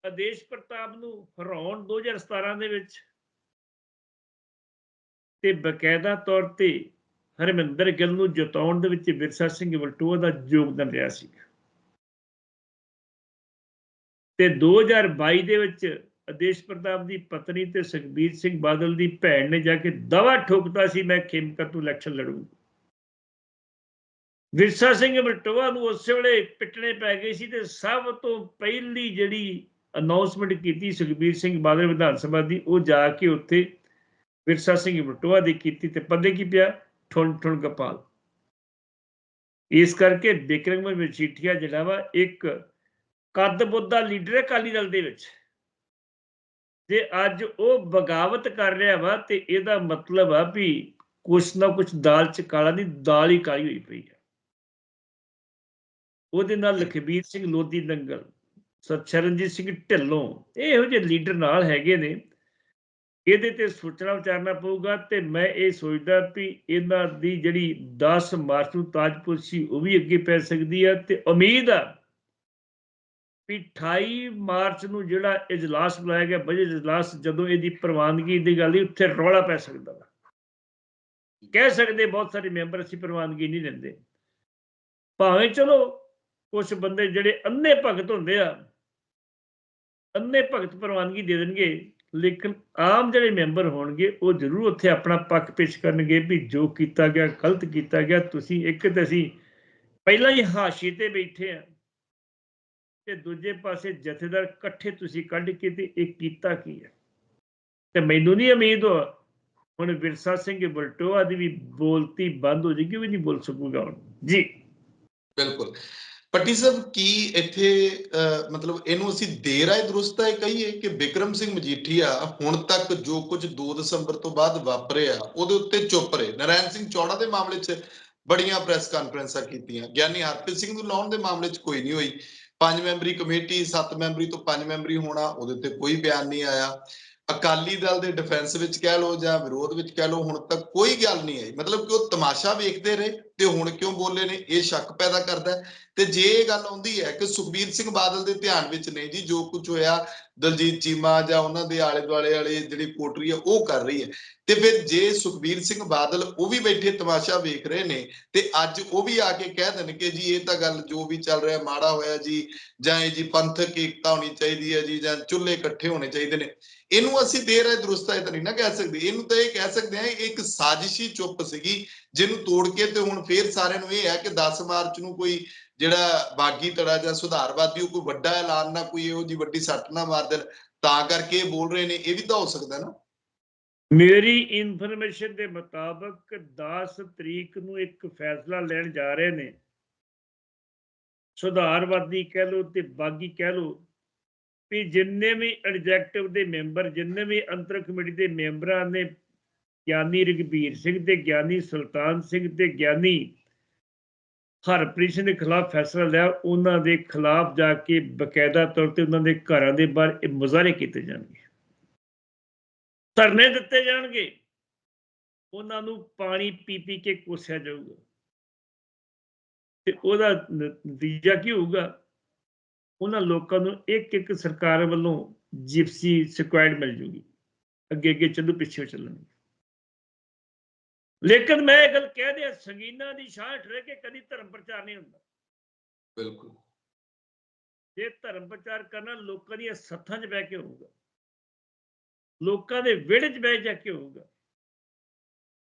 ਆਦੇਸ਼ ਪ੍ਰਤਾਪ ਨੂੰ ਹਰਾਉਣ 2017 ਦੇ ਵਿੱਚ ਤੇ ਬਕਾਇਦਾ ਤੌਰ ਤੇ ਹਰਮਿੰਦਰ ਗਿੱਲ ਨੂੰ ਜਿਤਾਉਣ ਦੇ ਵਿੱਚ ਵਿਰਸਾ ਸਿੰਘ ਵਲਟੂਆ ਦਾ ਯੋਗਦਾਨ ਰਿਹਾ ਸੀ। ਤੇ 2022 ਦੇ ਵਿੱਚ ਆਦੇਸ਼ ਪ੍ਰਤਾਪ ਦੀ ਪਤਨੀ ਤੇ ਸੁਖਬੀਰ ਸਿੰਘ ਬਾਦਲ ਦੀ ਭੈਣ ਨੇ ਜਾ ਕੇ ਦਵਾ ਠੋਕਤਾ ਸੀ, ਮੈਂ ਖੇਮਕਰ ਤੋਂ ਇਲੈਕਸ਼ਨ ਲੜੂ ਵਿਰਸਾ ਸਿੰਘ ਵਲਟੋਆ ਨੂੰ ਉਸੇ ਵੇਲੇ ਪਿੱਟਣੇ ਪੈ ਗਏ ਸੀ ਤੇ ਸਭ ਤੋਂ ਪਹਿਲੀ ਜਿਹੜੀ ਅਨਾਉਂਸਮੈਂਟ ਕੀਤੀ ਸੁਖਬੀਰ ਸਿੰਘ ਬਾਦਲ ਵਿਧਾਨ ਸਭਾ ਦੀ, ਉਹ ਜਾ ਕੇ ਉੱਥੇ ਵਿਰਸਾ ਸਿੰਘ ਵਲਟੋਆ ਦੀ ਕੀਤੀ ਤੇ ਪੱਲੇ ਕੀ ਪਿਆ? ਠੁਣ ਠੁਣ ਗਪਾਲ। ਇਸ ਕਰਕੇ ਬਿਕਰਮ ਮਜੀਠੀਆ ਜਿਹੜਾ ਵਾ, ਇੱਕ ਕੱਦ ਬੁੱਧਾ ਲੀਡਰ ਹੈ ਅਕਾਲੀ ਦਲ ਦੇ ਵਿੱਚ। ਜੇ ਅੱਜ ਉਹ ਬਗਾਵਤ ਕਰ ਰਿਹਾ ਵਾ ਤੇ ਇਹਦਾ ਮਤਲਬ ਆ ਵੀ ਕੁਛ ਨਾ ਕੁਛ ਦਾਲ ਚ ਕਾਲਾ ਦੀ ਦਾਲ ਹੀ ਕਾਲੀ ਹੋਈ ਪਈ ਹੈ। ਉਹਦੇ ਨਾਲ ਲਖਬੀਰ ਸਿੰਘ ਲੋਧੀ ਦੰਗਲ ਸਤਚਰਨਜੀਤ ਸਿੰਘ ਢਿੱਲੋਂ, ਇਹੋ ਜਿਹੇ ਲੀਡਰ ਨਾਲ ਹੈਗੇ ਨੇ। ਇਹਦੇ ਤੇ ਸੋਚਣਾ ਵਿਚਾਰਨਾ ਪਊਗਾ ਤੇ ਮੈਂ ਇਹ ਸੋਚਦਾ ਵੀ ਇਹਨਾਂ ਦੀ ਜਿਹੜੀ 10 ਮਾਰਚ ਨੂੰ ਤਾਜਪੁਰ ਸੀ, ਉਹ ਵੀ ਅੱਗੇ ਪੈ ਸਕਦੀ ਹੈ ਤੇ ਉਮੀਦ ਆ ਵੀ 28 ਮਾਰਚ ਨੂੰ ਜਿਹੜਾ ਇਜਲਾਸ ਬੁਲਾਇਆ ਗਿਆ, ਬਜਟ ਇਜਲਾਸ, ਜਦੋਂ ਇਹਦੀ ਪ੍ਰਵਾਨਗੀ ਦੀ ਗੱਲ ਹੀ ਉੱਥੇ ਰੌਲਾ ਪੈ ਸਕਦਾ ਵਾ। ਕਹਿ ਸਕਦੇ ਬਹੁਤ ਸਾਰੇ ਮੈਂਬਰ ਅਸੀਂ ਪ੍ਰਵਾਨਗੀ ਨਹੀਂ ਦਿੰਦੇ। ਭਾਵੇਂ ਚਲੋ ਕੁਝ ਬੰਦੇ ਜਿਹੜੇ ਅੰਨੇ ਭਗਤ ਹੁੰਦੇ ਆ, ਅੰਨੇ ਭਗਤ ਪ੍ਰਵਾਨਗੀ ਦੇ ਦੇਣਗੇ, ਲੇਕਿਨ ਆਮ ਜਿਹੜੇ ਮੈਂਬਰ ਹੋਣਗੇ, ਉਹ ਜ਼ਰੂਰ ਉੱਥੇ ਆਪਣਾ ਪੱਖ ਪੇਸ਼ ਕਰਨਗੇ ਵੀ ਜੋ ਕੀਤਾ ਗਿਆ, ਗਲਤ ਕੀਤਾ ਗਿਆ, ਤੁਸੀਂ ਇੱਕ ਤਾਂ ਅਸੀਂ ਪਹਿਲਾਂ ਹੀ ਹਾਸ਼ੀਏ ਤੇ ਬੈਠੇ ਆ। ਤੇ ਦੂਜੇ ਪਾਸੇ ਜਥੇਦਾਰ ਇਕੱਠੇ ਤੁਸੀਂ ਕੱਢ ਕੇ ਤੇ ਇਹ ਕੀਤਾ ਕੀ ਹੈ ਤੇ ਮੈਨੂੰ ਨਹੀਂ ਉਮੀਦ ਹੋ, ਹੁਣ ਵਿਰਸਾ ਸਿੰਘ ਬਲਟੋਆ ਦੀ ਵੀ ਬੋਲਤੀ ਬੰਦ ਹੋ ਜਾਏਗੀ, ਉਹ ਵੀ ਨਹੀਂ ਬੋਲ ਸਕੂਗਾ ਹੁਣ। ਜੀ। ਬਿਲਕੁਲ। ਪੱਟੀ ਸਾਹਿਬ ਕੀ ਇੱਥੇ ਮਤਲਬ ਇਹਨੂੰ ਅਸੀਂ ਦੇਰ ਆਏ ਦਰੁਸਤ ਹੈ ਕਹੀਏ ਕਿ ਬਿਕਰਮ ਸਿੰਘ ਮਜੀਠੀਆ ਹੁਣ ਤੱਕ ਜੋ ਕੁਝ 2 ਦਸੰਬਰ ਤੋਂ ਬਾਅਦ ਵਾਪਰਿਆ ਉਹਦੇ ਉੱਤੇ ਚੁੱਪ ਰਹੇ ਨਰੈਣ ਸਿੰਘ ਚੌੜਾ ਦੇ ਮਾਮਲੇ 'ਚ ਬੜੀਆਂ ਪ੍ਰੈਸ ਕਾਨਫਰੰਸਾਂ ਕੀਤੀਆਂ ਗਿਆਨੀ ਹਰਪ੍ਰੀਤ ਸਿੰਘ ਨੂੰ ਲਾਉਣ ਦੇ ਮਾਮਲੇ 'ਚ ਕੋਈ ਨਹੀਂ ਹੋਈ ਪੰਜ ਮੈਂਬਰੀ ਕਮੇਟੀ ਸੱਤ ਮੈਂਬਰੀ ਤੋਂ ਪੰਜ ਮੈਂਬਰੀ ਹੋਣਾ ਉਹਦੇ ਉੱਤੇ ਕੋਈ ਬਿਆਨ ਨਹੀਂ ਆਇਆ ਅਕਾਲੀ ਦਲ ਦੇ ਡਿਫੈਂਸ ਵਿੱਚ ਕਹਿ ਲਓ ਜਾਂ ਵਿਰੋਧ ਵਿੱਚ ਕਹਿ ਲਓ, ਹੁਣ ਤੱਕ ਕੋਈ ਗੱਲ ਨਹੀਂ ਆਈ। ਮਤਲਬ ਕਿ ਉਹ ਤਮਾਸ਼ਾ ਵੇਖਦੇ ਰਹੇ ਤੇ ਹੁਣ ਕਿਉਂ ਬੋਲੇ ਨੇ, ਇਹ ਸ਼ੱਕ ਪੈਦਾ ਕਰਦਾ ਤੇ ਜੇ ਇਹ ਗੱਲ ਆਉਂਦੀ ਹੈ ਕਿ ਸੁਖਬੀਰ ਸਿੰਘ ਬਾਦਲ ਦੇ ਧਿਆਨ ਵਿੱਚ ਨਹੀਂ ਜੀ, ਜੋ ਕੁਝ ਹੋਇਆ, ਦਲਜੀਤ ਚੀਮਾ ਜਾਂ ਉਹਨਾਂ ਦੇ ਆਲੇ ਦੁਆਲੇ ਵਾਲੇ ਜਿਹੜੀ ਕੋਟਰੀ ਹੈ, ਉਹ ਕਰ ਰਹੀ ਹੈ। ਤੇ ਫਿਰ ਜੇ ਸੁਖਬੀਰ ਸਿੰਘ ਬਾਦਲ ਉਹ ਵੀ ਬੈਠੇ ਤਮਾਸ਼ਾ ਵੇਖ ਰਹੇ ਨੇ, ਤੇ ਅੱਜ ਉਹ ਵੀ ਆ ਕੇ ਕਹਿ ਦੇਣ ਕਿ ਜੀ, ਇਹ ਤਾਂ ਗੱਲ ਜੋ ਵੀ ਚੱਲ ਰਿਹਾ, ਮਾੜਾ ਹੋਇਆ ਜੀ, ਜਾਂ ਇਹ ਜੀ ਪੰਥਕ ਏਕਤਾ ਹੋਣੀ ਚਾਹੀਦੀ ਹੈ ਜੀ, ਜਾਂ ਚੁੱਲ੍ਹੇ ਇਕੱਠੇ ਹੋਣੇ ਚਾਹੀਦੇ ਨੇ। ਇਹਨੂੰ ਅਸੀਂ ਦੇਰ ਹੈ, ਦਰੁਸਤ ਹੈ ਤਾਂ ਨਹੀਂ ਨਾ ਕਹਿ ਸਕਦੇ। ਇਹਨੂੰ ਤਾਂ ਇਹ ਕਹਿ ਸਕਦੇ ਹਾਂ ਇੱਕ ਸਾਜ਼ਿਸ਼ੀ ਚੁੱਪ ਸੀਗੀ, ਜਿਹਨੂੰ ਤੋੜ ਕੇ ਤੇ ਹੁਣ ਫੇਰ ਸਾਰਿਆਂ ਨੂੰ ਇਹ ਹੈ ਕਿ 10 ਮਾਰਚ ਨੂੰ ਕੋਈ ਜਿਹੜਾ ਬਾਗੀ ਧੜਾ ਜਾਂ ਸੁਧਾਰਵਾਦੀ ਕੋਈ ਵੱਡਾ ਐਲਾਨ ਨਾ, ਕੋਈ ਇਹੋ ਜੀ ਵੱਡੀ ਸੱਟ ਨਾ ਮਾਰ ਦੇਣ, ਤਾਂ ਕਰਕੇ ਇਹ ਬੋਲ ਰਹੇ ਨੇ, ਇਹ ਵੀ ਤਾਂ ਹੋ ਸਕਦਾ ਨਾ। ਮੇਰੀ ਇਨਫੋਰਮੇਸ਼ਨ ਦੇ ਮੁਤਾਬਕ 10 ਤਰੀਕ ਨੂੰ ਇੱਕ ਫੈਸਲਾ ਲੈਣ ਜਾ ਰਹੇ ਨੇ। ਸੁਧਾਰਵਾਦੀ ਕਹਿ ਲੋ ਤੇ ਬਾਗੀ ਕਹਿ ਲੋ ਵੀ ਜਿੰਨੇ ਵੀ ਐਡਜੈਕਟਿਵ ਦੇ ਮੈਂਬਰ ਜਿੰਨੇ ਵੀ ਅੰਤਰ ਕਮੇਟੀ ਦੇ ਮੈਂਬਰਾਂ ਨੇ, ਗਿਆਨੀ ਰਗਬੀਰ ਸਿੰਘ ਤੇ ਗਿਆਨੀ ਸੁਲਤਾਨ ਸਿੰਘ ਤੇ ਗਿਆਨੀ ਹਰਪ੍ਰੀਤ ਸਿੰਘ ਦੇ ਖਿਲਾਫ ਫੈਸਲਾ ਲਿਆ, ਉਹਨਾਂ ਦੇ ਖਿਲਾਫ ਜਾ ਕੇ ਬਕਾਇਦਾ ਤੌਰ ਤੇ ਉਹਨਾਂ ਦੇ ਘਰਾਂ ਦੇ ਬਾਹਰ ਇਹ ਮੁਜ਼ਾਹਰੇ ਕੀਤੇ ਜਾਣਗੇ। ਧਰਨੇ ਦਿੱਤੇ ਜਾਣਗੇ। ਉਹਨਾਂ ਨੂੰ ਪਾਣੀ ਪੀ ਪੀ ਕੇ ਕੋਸਿਆ ਜਾਊਗਾ। ਤੇ ਉਹਦਾ ਨਤੀਜਾ ਕੀ ਹੋਊਗਾ? ਉਹਨਾਂ ਲੋਕਾਂ ਨੂੰ ਇੱਕ ਇੱਕ ਸਰਕਾਰ ਵੱਲੋਂ ਜਿਪਸੀ ਸਕੁਐਡ ਮਿਲ ਜੂਗੀ। ਅੱਗੇ ਅੱਗੇ ਚੱਲੂ ਪਿੱਛੇ ਚੱਲਣਗੇ। ਲੇਕਿਨ ਮੈਂ ਇਹ ਗੱਲ ਕਹਿ ਦਿਆਂ ਸੰਗੀਨਾ ਦੀ ਸ਼ਾਹ ਠਰੇ ਕੇ ਕਦੀ ਧਰਮ ਪ੍ਰਚਾਰ ਨਹੀਂ ਹੁੰਦਾ। ਬਿਲਕੁਲ। ਜੇ ਧਰਮ ਪ੍ਰਚਾਰ ਕਰਨਾ ਲੋਕਾਂ ਦੀਆਂ ਸੱਥਾਂ 'ਚ ਬਹਿ ਕੇ ਹੋਊਗਾ ਲੋਕਾਂ ਦੇ ਵਿਹੜੇ 'ਚ ਬਹਿ ਜਾ ਕੇ ਹੋਊਗਾ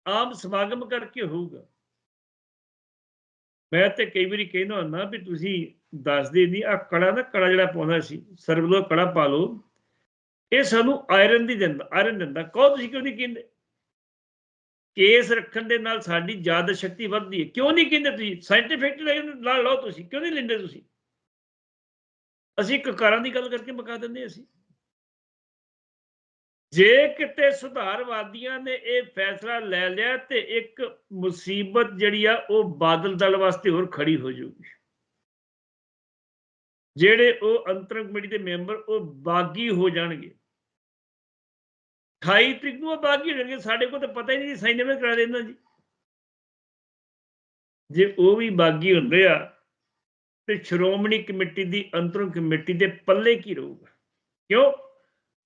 ਆਮ ਸਮਾਗਮ ਕਰਕੇ ਹੋਊਗਾ। ਮੈਂ ਤੇ ਕਈ ਵਾਰੀ ਕਹਿੰਦਾ ਹੁੰਦਾ ਵੀ ਤੁਸੀਂ ਦੱਸਦੀ ਨਹੀਂ ਆ ਕੜਾ ਨਾ ਕੜਾ ਜਿਹੜਾ ਪਾਉਂਦਾ ਸੀ ਸਰਬਲੋ ਕੜਾ ਪਾ ਲਓ। ਇਹ ਸਾਨੂੰ ਆਇਰਨ ਦੀ ਦਿੰਦਾ ਆਇਰਨ ਦਿੰਦਾ। ਕਹੋ ਤੁਸੀਂ ਕਿਉਂ ਨਹੀਂ ਕਹਿੰਦੇ? ਕੇਸ ਰੱਖਣ ਦੇ ਨਾਲ ਸਾਡੀ ਯਾਦ ਸ਼ਕਤੀ ਵੱਧਦੀ ਹੈ। ਕਿਉਂ ਨਹੀਂ ਕਹਿੰਦੇ ਤੁਸੀਂ? ਸਾਇੰਟੀਫਿਕ ਨਾਲ ਲਓ ਤੁਸੀਂ। ਕਿਉਂ ਨਹੀਂ ਲੈਂਦੇ ਤੁਸੀਂ? ਅਸੀਂ ਕਕਾਰਾਂ ਦੀ ਗੱਲ ਕਰਕੇ ਮੁਕਾ ਦਿੰਦੇ ਅਸੀਂ। ਜੇ ਕਿਤੇ ਸੁਧਾਰਵਾਦੀਆਂ ਨੇ ਇਹ ਫੈਸਲਾ ਲੈ ਲਿਆ ਤੇ ਇੱਕ ਮੁਸੀਬਤ ਜਿਹੜੀ ਆ, ਉਹ ਬਾਦਲ ਦਲ ਵਾਸਤੇ ਹੋਰ ਖੜੀ ਹੋ ਜਾਊਗੀ। ਜਿਹੜੇ ਉਹ ਅੰਤਰ ਕਮੇਟੀ ਦੇ ਮੈਂਬਰ, ਉਹ ਬਾਗੀ ਹੋ ਜਾਣਗੇ। 28 ਤਰੀਕ ਨੂੰ ਉਹ ਬਾਗੀ ਹੋ ਜਾਣਗੇ। ਸਾਡੇ ਕੋਲ ਤਾਂ ਪਤਾ ਹੀ ਨਹੀਂ ਸਾਈਨ ਕਰਾ ਦੇਣਾ ਜੀ। ਜੇ ਉਹ ਵੀ ਬਾਗੀ ਹੁੰਦੇ ਆ, ਤੇ ਸ਼੍ਰੋਮਣੀ ਕਮੇਟੀ ਦੀ ਅੰਤਰੰਗ ਕਮੇਟੀ ਦੇ ਪੱਲੇ ਕੀ ਰਹੂਗਾ? ਕਿਉਂ?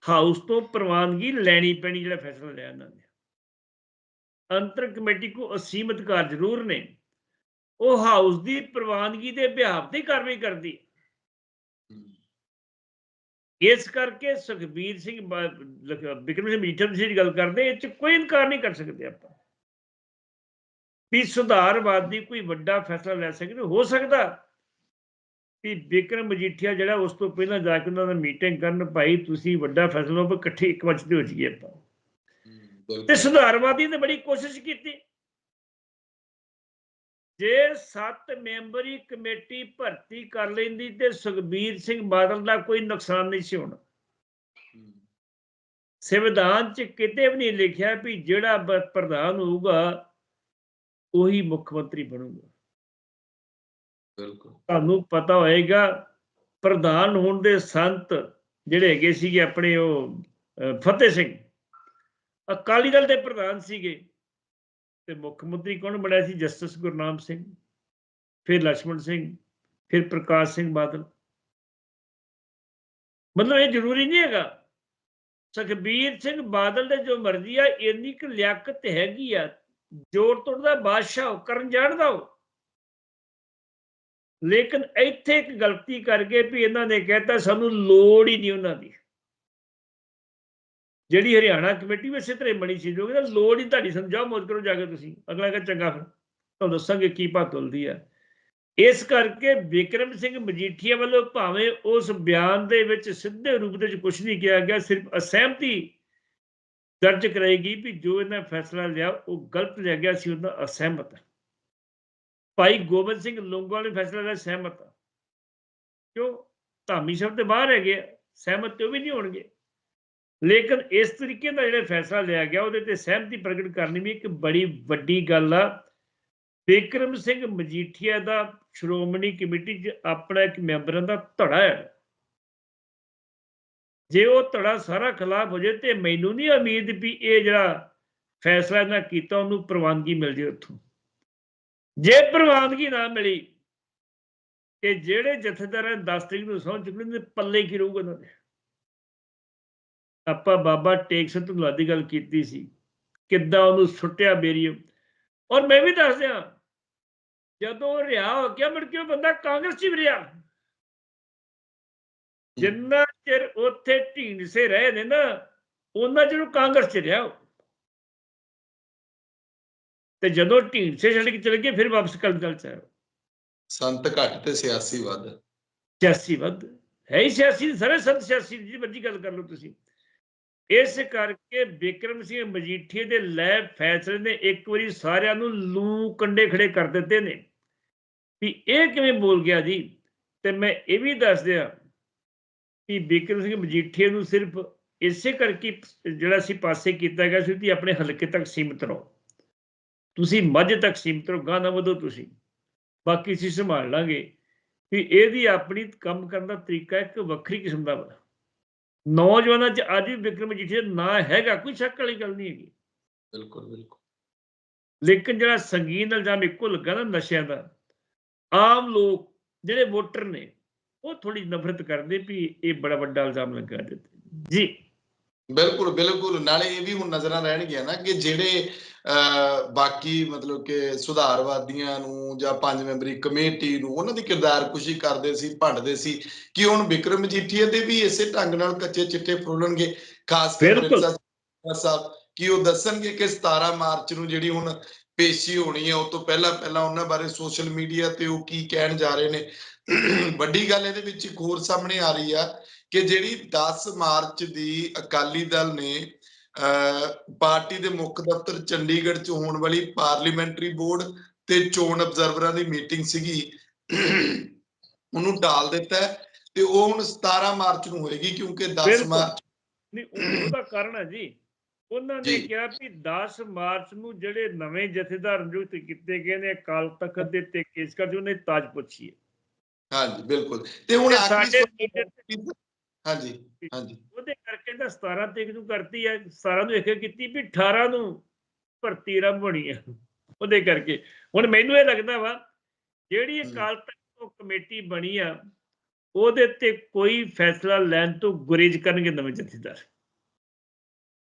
ਹਾਊਸ ਤੋਂ ਪ੍ਰਵਾਨਗੀ ਲੈਣੀ ਪੈਣੀ, ਜਿਹੜਾ ਫੈਸਲਾ ਲਿਆ ਇਹਨਾਂ ਨੇ। ਅੰਤਰ ਕਮੇਟੀ ਕੋ ਅਸੀਮਤ ਕਾਰ ਜ਼ਰੂਰ ਨੇ। ਉਹ ਹਾਊਸ ਦੀ ਪ੍ਰਵਾਨਗੀ ਦੇ ਬਿਹਾਵ ਤੇ ਕਾਰਵਾਈ ਕਰਦੀ ਹੈ। ਇਸ ਕਰਕੇ ਸੁਖਬੀਰ ਸਿੰਘ ਬਿਕਰਮ ਸਿੰਘ ਮੀਠਾ ਦੀ ਗੱਲ ਕਰਦੇ ਇਹ ਚ ਕੋਈ ਇਨਕਾਰ ਨਹੀਂ ਕਰ ਸਕਦੇ ਆਪਾਂ। ਵੀ ਸੁਧਾਰਵਾਦੀ ਕੋਈ ਵੱਡਾ ਫੈਸਲਾ ਲੈ ਸਕਦੇ ਹੋ ਸਕਦਾ ਵੀ ਬਿਕਰਮ ਮਜੀਠੀਆ ਜਿਹੜਾ ਉਸ ਤੋਂ ਪਹਿਲਾਂ ਜਾ ਕੇ ਉਹਨਾਂ ਨਾਲ ਮੀਟਿੰਗ ਕਰਨ ਭਾਈ ਤੁਸੀਂ ਵੱਡਾ ਫੈਸਲਾ ਵੀ ਇਕੱਠੇ ਇੱਕ ਤੇ ਹੋ ਜਾਈਏ ਆਪਾਂ। ਤੇ ਸੁਧਾਰਵਾਦੀ ਨੇ ਬੜੀ ਕੋਸ਼ਿਸ਼ ਕੀਤੀ। ਜੇ ਸੱਤ ਮੈਂਬਰੀ ਕਮੇਟੀ ਭਰਤੀ ਕਰ ਲੈਂਦੀ ਤੇ ਸੁਖਬੀਰ ਸਿੰਘ ਬਾਦਲ ਦਾ ਕੋਈ ਨੁਕਸਾਨ ਨਹੀਂ ਸੀ ਹੋਣਾ। ਸੰਵਿਧਾਨ 'ਚ ਕਿਤੇ ਵੀ ਨਹੀਂ ਲਿਖਿਆ ਵੀ ਜਿਹੜਾ ਪ੍ਰਧਾਨ ਹੋਊਗਾ ਉਹੀ ਮੁੱਖ ਮੰਤਰੀ ਬਣੂਗਾ। ਬਿਲਕੁਲ। ਤੁਹਾਨੂੰ ਪਤਾ ਹੋਏਗਾ ਪ੍ਰਧਾਨ ਹੋਣ ਦੇ ਸੰਤ ਜਿਹੜੇ ਹੈਗੇ ਸੀਗੇ ਆਪਣੇ ਉਹ ਫਤਿਹ ਸਿੰਘ ਅਕਾਲੀ ਦਲ ਦੇ ਪ੍ਰਧਾਨ ਸੀਗੇ। ਤੇ ਮੁੱਖ ਮੰਤਰੀ ਕੌਣ ਬਣਿਆ ਸੀ? ਜਸਟਿਸ ਗੁਰਨਾਮ ਸਿੰਘ, ਫਿਰ ਲక్ష్మణ ਸਿੰਘ, ਫਿਰ ਪ੍ਰਕਾਸ਼ ਸਿੰਘ ਬਾਦਲ। ਮਤਲਬ ਇਹ ਜ਼ਰੂਰੀ ਨਹੀਂ ਹੈਗਾ। ਸੁਖਬੀਰ ਸਿੰਘ ਬਾਦਲ ਦੇ ਜੋ ਮਰਜ਼ੀ ਆ, ਇੰਨੀ ਕਿ ਲਿਆਕਤ ਹੈਗੀ ਆ, ਜੋਰ ਤੋੜਦਾ, ਬਾਦਸ਼ਾਹ ਕਰਨ ਜਾਣਦਾ ਉਹ। ਲੇਕਿਨ ਇੱਥੇ ਇੱਕ ਗਲਤੀ ਕਰ ਗਏ ਵੀ ਇਹਨਾਂ ਨੇ ਕਹਿਤਾ, ਸਾਨੂੰ ਲੋੜ ਹੀ ਨਹੀਂ ਉਹਨਾਂ ਦੀ। ਜਿਹੜੀ ਹਰਿਆਣਾ ਕਮੇਟੀ ਵੀ ਇਸੇ ਤਰ੍ਹਾਂ ਬਣੀ ਸੀ ਜੋ ਕਿ ਲੋੜ ਹੀ ਤੁਹਾਡੀ ਸਮਝਾਓ ਮੋਦ ਕਰੋ ਜਾ ਕੇ ਤੁਸੀਂ ਅਗਲਾ ਕਹਿੰਦਾ ਚੰਗਾ ਫਿਰ ਤੁਹਾਨੂੰ ਦੱਸਾਂਗੇ ਕੀ ਭਾ ਤੁਲਦੀ ਆ। ਇਸ ਕਰਕੇ ਵਿਕਰਮ ਸਿੰਘ ਮਜੀਠੀਆ ਵੱਲੋਂ ਭਾਵੇਂ ਉਸ ਬਿਆਨ ਦੇ ਵਿੱਚ ਸਿੱਧੇ ਰੂਪ ਦੇ ਵਿੱਚ ਕੁਝ ਨਹੀਂ ਕਿਹਾ ਗਿਆ ਸਿਰਫ ਅਸਹਿਮਤੀ ਦਰਜ ਕਰਾਏਗੀ ਵੀ ਜੋ ਇਹਨਾਂ ਫੈਸਲਾ ਲਿਆ ਉਹ ਗਲਤ ਲਿਆ ਗਿਆ ਸੀ ਉਹਦਾ ਅਸਹਿਮਤ ਭਾਈ ਗੋਬਿੰਦ ਸਿੰਘ ਲੌਂਗੋਵਾਲ ਨੇ ਫੈਸਲਾ ਲਿਆ ਸਹਿਮਤ ਕਿਉਂ? ਧਾਮੀ ਸ਼ਬਦ ਬਾਹਰ ਹੈਗੇ ਆ, ਸਹਿਮਤ ਤੇ ਉਹ ਵੀ ਨਹੀਂ ਹੋਣਗੇ। ਲੇਕਿਨ ਇਸ ਤਰੀਕੇ ਦਾ ਜਿਹੜਾ ਫੈਸਲਾ ਲਿਆ ਗਿਆ, ਉਹਦੇ ਤੇ ਸਹਿਮਤੀ ਪ੍ਰਗਟ ਕਰਨੀ ਵੀ ਇੱਕ ਬੜੀ ਵੱਡੀ ਗੱਲ ਆ। ਬਿਕਰਮ ਸਿੰਘ ਮਜੀਠੀਆ ਦਾ ਸ਼੍ਰੋਮਣੀ ਕਮੇਟੀ 'ਚ ਆਪਣਾ ਇੱਕ ਮੈਂਬਰਾਂ ਦਾ ਧੜਾ ਹੈ। ਜੇ ਉਹ ਧੜਾ ਸਾਰਾ ਖਿਲਾਫ ਹੋ ਜਾਏ ਤੇ ਮੈਨੂੰ ਨਹੀਂ ਉਮੀਦ ਵੀ ਇਹ ਜਿਹੜਾ ਫੈਸਲਾ ਇਹਨਾਂ ਕੀਤਾ, ਉਹਨੂੰ ਪ੍ਰਵਾਨਗੀ ਮਿਲ ਜੇ ਉੱਥੋਂ। ਜੇ ਪ੍ਰਵਾਨਗੀ ਨਾ ਮਿਲੀ, ਤੇ ਜਿਹੜੇ ਜਥੇਦਾਰਾਂ 10 ਤਰੀਕ ਨੂੰ ਸਹੁੰ ਚੁੱਕਣੇ ਦੇ ਪੱਲੇ ਕੀ ਰਹੂਗਾ ਉਹਨਾਂ ਦੇ? ਆਪਾਂ ਬਾਬਾ ਟੇਕ ਸਿੰਘ ਧੁਲਾ ਦੀ ਗੱਲ ਕੀਤੀ ਸੀ। ਕਿੱਦਾਂ ਉਹਨੂੰ ਸੁੱਟਿਆ ਬੇਰੀਓ ਔਰ ਮੈਂ ਵੀ ਦੱਸ ਦਿਆਂ ਜਦੋਂ ਉਹ ਰਿਹਾ ਹੋ ਗਿਆ ਮੁੜ ਕੇ ਬੰਦਾ ਕਾਂਗਰਸ 'ਚ ਵੀ ਰਿਹਾ। ਜਿੰਨਾ ਚਿਰ ਉੱਥੇ ਢੀਂਡਸੇ ਰਹੇ ਨੇ ਨਾ ਉਹਨਾਂ ਚਿਰ ਕਾਂਗਰਸ 'ਚ ਰਿਹਾ। ਤੇ ਜਦੋਂ ਢੀਂਡਸੇ ਛੱਡ ਕੇ ਚਲੇ ਗਏ ਫਿਰ ਵਾਪਸ ਕਲਕਲ 'ਚ ਆਇਆ ਸੰਤ ਘੱਟ ਤੇ ਸਿਆਸੀ ਵੱਧ। ਸਿਆਸੀ ਵੱਧ। ਹੈ ਹੀ ਸਿਆਸੀ ਸਾਰੇ ਸੰਤ ਸਿਆਸੀ ਜੀ ਮਰਜ਼ੀ ਗੱਲ ਕਰ ਲਓ ਤੁਸੀਂ। ਇਸ ਕਰਕੇ ਬਿਕਰਮ ਸਿੰਘ ਮਜੀਠੀਏ ਦੇ ਲੈ ਫੈਸਲੇ ਨੇ ਇੱਕ ਵਾਰੀ ਸਾਰਿਆਂ ਨੂੰ ਲੂ ਕੰਡੇ ਖੜੇ ਕਰ ਦਿੱਤੇ ਨੇ। ਵੀ ਇਹ ਕਿਵੇਂ ਬੋਲ ਗਿਆ ਜੀ? ਤੇ ਮੈਂ ਇਹ ਵੀ ਦੱਸ ਦਿਆਂ ਕਿ ਵਿਕਰਮ ਸਿੰਘ ਮਜੀਠੀਏ ਨੂੰ ਸਿਰਫ ਇਸੇ ਕਰਕੇ ਜਿਹੜਾ ਸੀ ਪਾਸੇ ਕੀਤਾ ਗਿਆ ਸੀ ਕਿ ਆਪਣੇ ਹਲਕੇ ਤੱਕ ਸੀਮਿਤ ਰਹੋ। ਤੁਸੀਂ ਮੱਝ ਤੱਕ ਸੀਮਿਤ ਰਹੋ, ਗਾਂ ਨਾ ਵਧੋ ਤੁਸੀਂ। ਬਾਕੀ ਅਸੀਂ ਸੰਭਾਲ ਲਾਂਗੇ। ਵੀ ਇਹਦੀ ਆਪਣੀ ਕੰਮ ਕਰਨ ਦਾ ਤਰੀਕਾ ਇੱਕ ਵੱਖਰੀ ਕਿਸਮ ਦਾ ਬਣਾ ਨੌਜਵਾਨਾਂ 'ਚ ਅੱਜ ਵੀ ਵਿਕਰਮ ਜੀਠੇ ਨਾ ਹੈਗਾ ਕੋਈ ਸ਼ੱਕ ਵਾਲੀ ਗੱਲ ਨਹੀਂ ਹੈਗੀ। ਬਿਲਕੁਲ ਬਿਲਕੁਲ। ਲੇਕਿਨ ਜਿਹੜਾ ਸੰਗੀਨ ਇਲਜ਼ਾਮ ਇੱਕੋ ਲੱਗਾ ਨਾ ਨਸ਼ਿਆਂ ਦਾ ਆਮ ਲੋਕ ਜਿਹੜੇ ਵੋਟਰ ਨੇ ਉਹ ਥੋੜੀ ਨਫ਼ਰਤ ਕਰਦੇ ਵੀ ਇਹ ਬੜਾ ਵੱਡਾ ਇਲਜ਼ਾਮ ਲੱਗਾ ਦਿੱਤੇ। ਜੀ। ਬਿਲਕੁਲ ਬਿਲਕੁਲ। ਨਾਲੇ ਇਹ ਵੀ ਹੁਣ ਨਜ਼ਰਾਂ ਰਹਿਣਗੀਆਂ ਨਾ ਕਿ ਜਿਹੜੇ ਬਾਕੀ ਮਤਲਬ ਕਿ ਸੁਧਾਰਵਾਦੀਆਂ ਨੂੰ ਜਾਂ ਪੰਜ ਮੈਂਬਰੀ ਕਮੇਟੀ ਨੂੰ ਉਹਨਾਂ ਦੀ ਕਿਰਦਾਰਕੁਸ਼ੀ ਕਰਦੇ ਸੀ ਭੰਡਦੇ ਸੀ ਕਿ ਹੁਣ ਵਿਕਰਮ ਮਜੀਠੀਆ ਦੇ ਵੀ ਇਸੇ ਢੰਗ ਨਾਲ ਕੱਚੇ ਚਿੱਟੇ ਫਰੋਲਣਗੇ ਖਾਸ ਕਰ ਬਿਲਕੁਲ। ਮਿਰਜ਼ਾ ਸਾਹਿਬ ਕਿ ਉਹ ਦੱਸਣਗੇ ਕਿ 17 ਮਾਰਚ ਨੂੰ ਜਿਹੜੀ ਹੁਣ ਪੇਸ਼ੀ ਹੋਣੀ ਹੈ ਉਸ ਤੋਂ ਪਹਿਲਾਂ ਪਹਿਲਾਂ ਉਹਨਾਂ ਬਾਰੇ ਸੋਸ਼ਲ ਮੀਡੀਆ ਤੇ ਉਹ ਕੀ ਕਹਿਣ ਜਾ ਰਹੇ ਨੇ। ਵੱਡੀ ਗੱਲ ਇਹਦੇ ਵਿੱਚ ਇੱਕ ਹੋਰ ਸਾਹਮਣੇ ਆ ਰਹੀ ਆ ਕਿ ਜਿਹੜੀ 10 ਮਾਰਚ ਦੀ ਅਕਾਲੀ ਦਲ ਨੇ ਪਾਰਟੀ ਦੇ ਮੁੱਖ ਦਫ਼ਤਰ ਚੰਡੀਗੜ੍ਹ 'ਚ ਹੋਣ ਵਾਲੀ ਪਾਰਲੀਮੈਂਟਰੀ ਬੋਰਡ ਤੇ ਚੋਣ ਅਬਜ਼ਰਵਰਾਂ ਦੀ ਮੀਟਿੰਗ ਸੀਗੀ ਉਹਨੂੰ ਟਾਲ ਦਿੱਤਾ ਤੇ ਉਹ ਹੁਣ 17 ਮਾਰਚ ਨੂੰ ਹੋਏਗੀ ਕਿਉਂਕਿ 10 ਬਿਲਕੁਲ। ਮਾਰਚ ਨਹੀਂ ਉਹ- ਉਹਦਾ ਕਾਰਨ ਹੈ ਜੀ ਉਹਨਾਂ ਨੇ। ਕਿਹਾ ਵੀ 10 ਮਾਰਚ ਨੂੰ ਜਿਹੜੇ ਨਵੇਂ ਜਥੇਦਾਰ ਨਿਯੁਕਤ ਕੀਤੇ ਗਏ ਨੇ ਅਕਾਲ ਤਖਤ ਦੇ ਤੇ ਕੇਸ ਕਰ ਉਹਨੇ ਤਾਜ ਪੁੱਛੀ ਹੈ ਹਾਂਜੀ ਬਿਲਕੁਲ ਤੇ ਹੁਣ ਆਖਰੀ ਹਾਂਜੀ ਹਾਂਜੀ। ਉਹਦੇ ਕਰਕੇ ਤਾਂ 17 ਤਰੀਕ ਨੂੰ ਕਰਤੀ ਹੈ 17 ਨੂੰ ਇੱਕ ਕੀਤੀ ਵੀ 18 ਨੂੰ ਭਰਤੀ ਆਰੰਭ ਹੋਣੀ ਹੈ ਉਹਦੇ ਕਰਕੇ। ਹੁਣ ਮੈਨੂੰ ਇਹ ਲੱਗਦਾ ਵਾ ਜਿਹੜੀ। ਅਕਾਲ ਤਖਤ ਤੋਂ ਕਮੇਟੀ ਬਣੀ ਆ ਉਹਦੇ ਤੇ ਕੋਈ ਫੈਸਲਾ ਲੈਣ ਤੋਂ ਗੁਰੇਜ਼ ਕਰਨਗੇ ਨਵੇਂ ਜਥੇਦਾਰ।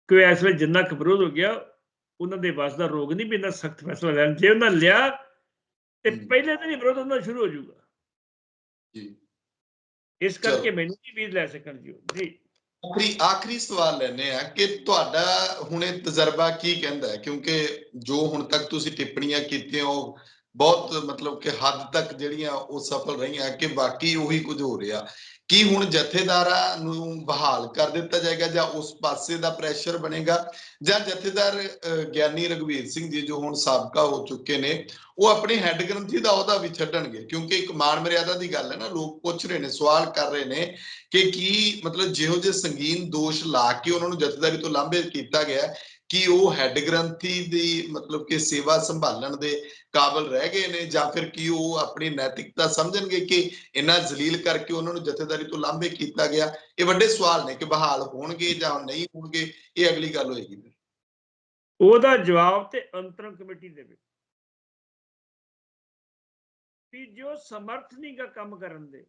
ਕੋਈ ਇਸ ਵੇਲੇ ਜਿੰਨਾ ਕੁ ਵਿਰੋਧ ਹੋ ਗਿਆ ਉਹਨਾਂ ਦੇ ਵੱਸ ਦਾ ਰੋਗ ਨਹੀਂ ਵੀ ਇੰਨਾ ਸਖਤ ਫੈਸਲਾ ਲੈਣ। ਜੇ ਉਹਨਾਂ ਲਿਆ ਤੇ। ਪਹਿਲੇ ਦਿਨ ਹੀ ਵਿਰੋਧ ਉਹਨਾਂ ਸ਼ੁਰੂ ਹੋ ਜਾਊਗਾ। ਜੀ। ਇਸ ਕਰਕੇ। ਮੈਨੂੰ ਨਹੀਂ ਉਮੀਦ ਲੈ ਸਕਣ ਜੀ ਉਹ। ਜੀ ਆਖਰੀ ਆਖਰੀ ਸਵਾਲ ਲੈਨੇ ਆ ਕਿ ਤੁਹਾਡਾ ਹੁਣੇ ਤਜਰਬਾ ਕੀ ਕਹਿੰਦਾ ਹੈ ਕਿਉਂਕਿ ਜੋ ਹੁਣ ਤੱਕ ਤੁਸੀਂ ਟਿੱਪਣੀਆਂ ਕੀਤੀਆਂ ਉਹ ਬਹੁਤ ਮਤਲਬ ਕਿ ਹੱਦ ਤੱਕ ਜਿਹੜੀਆਂ ਉਹ ਸਫਲ ਰਹੀਆਂ ਕਿ ਬਾਕੀ ਉਹੀ ਕੁਝ ਹੋ ਰਿਹਾ ਕੀ ਹੁਣ ਜਥੇਦਾਰਾਂ ਨੂੰ ਬਹਾਲ ਕਰ ਦਿੱਤਾ ਜਾਏਗਾ ਜਾਂ ਉਸ ਪਾਸੇ ਦਾ ਪ੍ਰੈਸ਼ਰ ਬਣੇਗਾ? ਜਾਂ ਜਥੇਦਾਰ ਗਿਆਨੀ ਰਗਵੀਰ ਸਿੰਘ ਜੀ ਜੋ ਹੁਣ ਸਾਬਕਾ ਹੋ ਚੁੱਕੇ ਨੇ, ਉਹ ਆਪਣੇ ਹੈੱਡ ਗ੍ਰੰਥੀ ਦਾ ਅਹੁਦਾ ਵੀ ਛੱਡਣਗੇ? ਕਿਉਂਕਿ ਇੱਕ ਮਾਣ ਮਰਿਆਦਾ ਦੀ ਗੱਲ ਹੈ ਨਾ, ਲੋਕ ਪੁੱਛ ਰਹੇ ਨੇ, ਸਵਾਲ ਕਰ ਰਹੇ ਨੇ ਕਿ ਕੀ ਮਤਲਬ ਜਿਹੋ ਜਿਹੇ ਸੰਗੀਨ ਦੋਸ਼ ਲਾ ਕੇ ਉਹਨਾਂ ਨੂੰ ਜਥੇਦਾਰੀ ਤੋਂ ਲਾਂਭੇ ਕੀਤਾ ਗਿਆ ਕਿ ਉਹ ਹੈੱਡ ਗ੍ਰੰਥੀ ਦੀ ਮਤਲਬ ਕਿ ਸੇਵਾ ਸੰਭਾਲਣ ਦੇ ਕਾਬਲ ਰਹਿ ਗਏ ਨੇ ਜਾਂ ਫਿਰ ਕੀ ਉਹ ਆਪਣੀ ਨੈਤਿਕਤਾ ਸਮਝਣਗੇ ਕਿ ਇੰਨਾ ਜ਼ਲੀਲ ਕਰਕੇ ਉਹਨਾਂ ਨੂੰ ਜਥੇਦਾਰੀ ਤੋਂ ਲਾਂਭੇ ਕੀਤਾ ਗਿਆ? ਇਹ ਵੱਡੇ ਸਵਾਲ ਨੇ ਕਿ ਬਹਾਲ ਹੋਣਗੇ ਜਾਂ ਨਹੀਂ ਹੋਣਗੇ? ਇਹ ਅਗਲੀ ਗੱਲ ਹੋਏਗੀ ਉਹਦਾ ਜਵਾਬ ਤੇ ਅੰਤਰਮ ਕਮੇਟੀ ਦੇਵੇ। ਵੀ ਜੋ ਸਮਰਥ ਨਹੀਂ ਗਾ ਕੰਮ ਕਰਨ ਦੇ,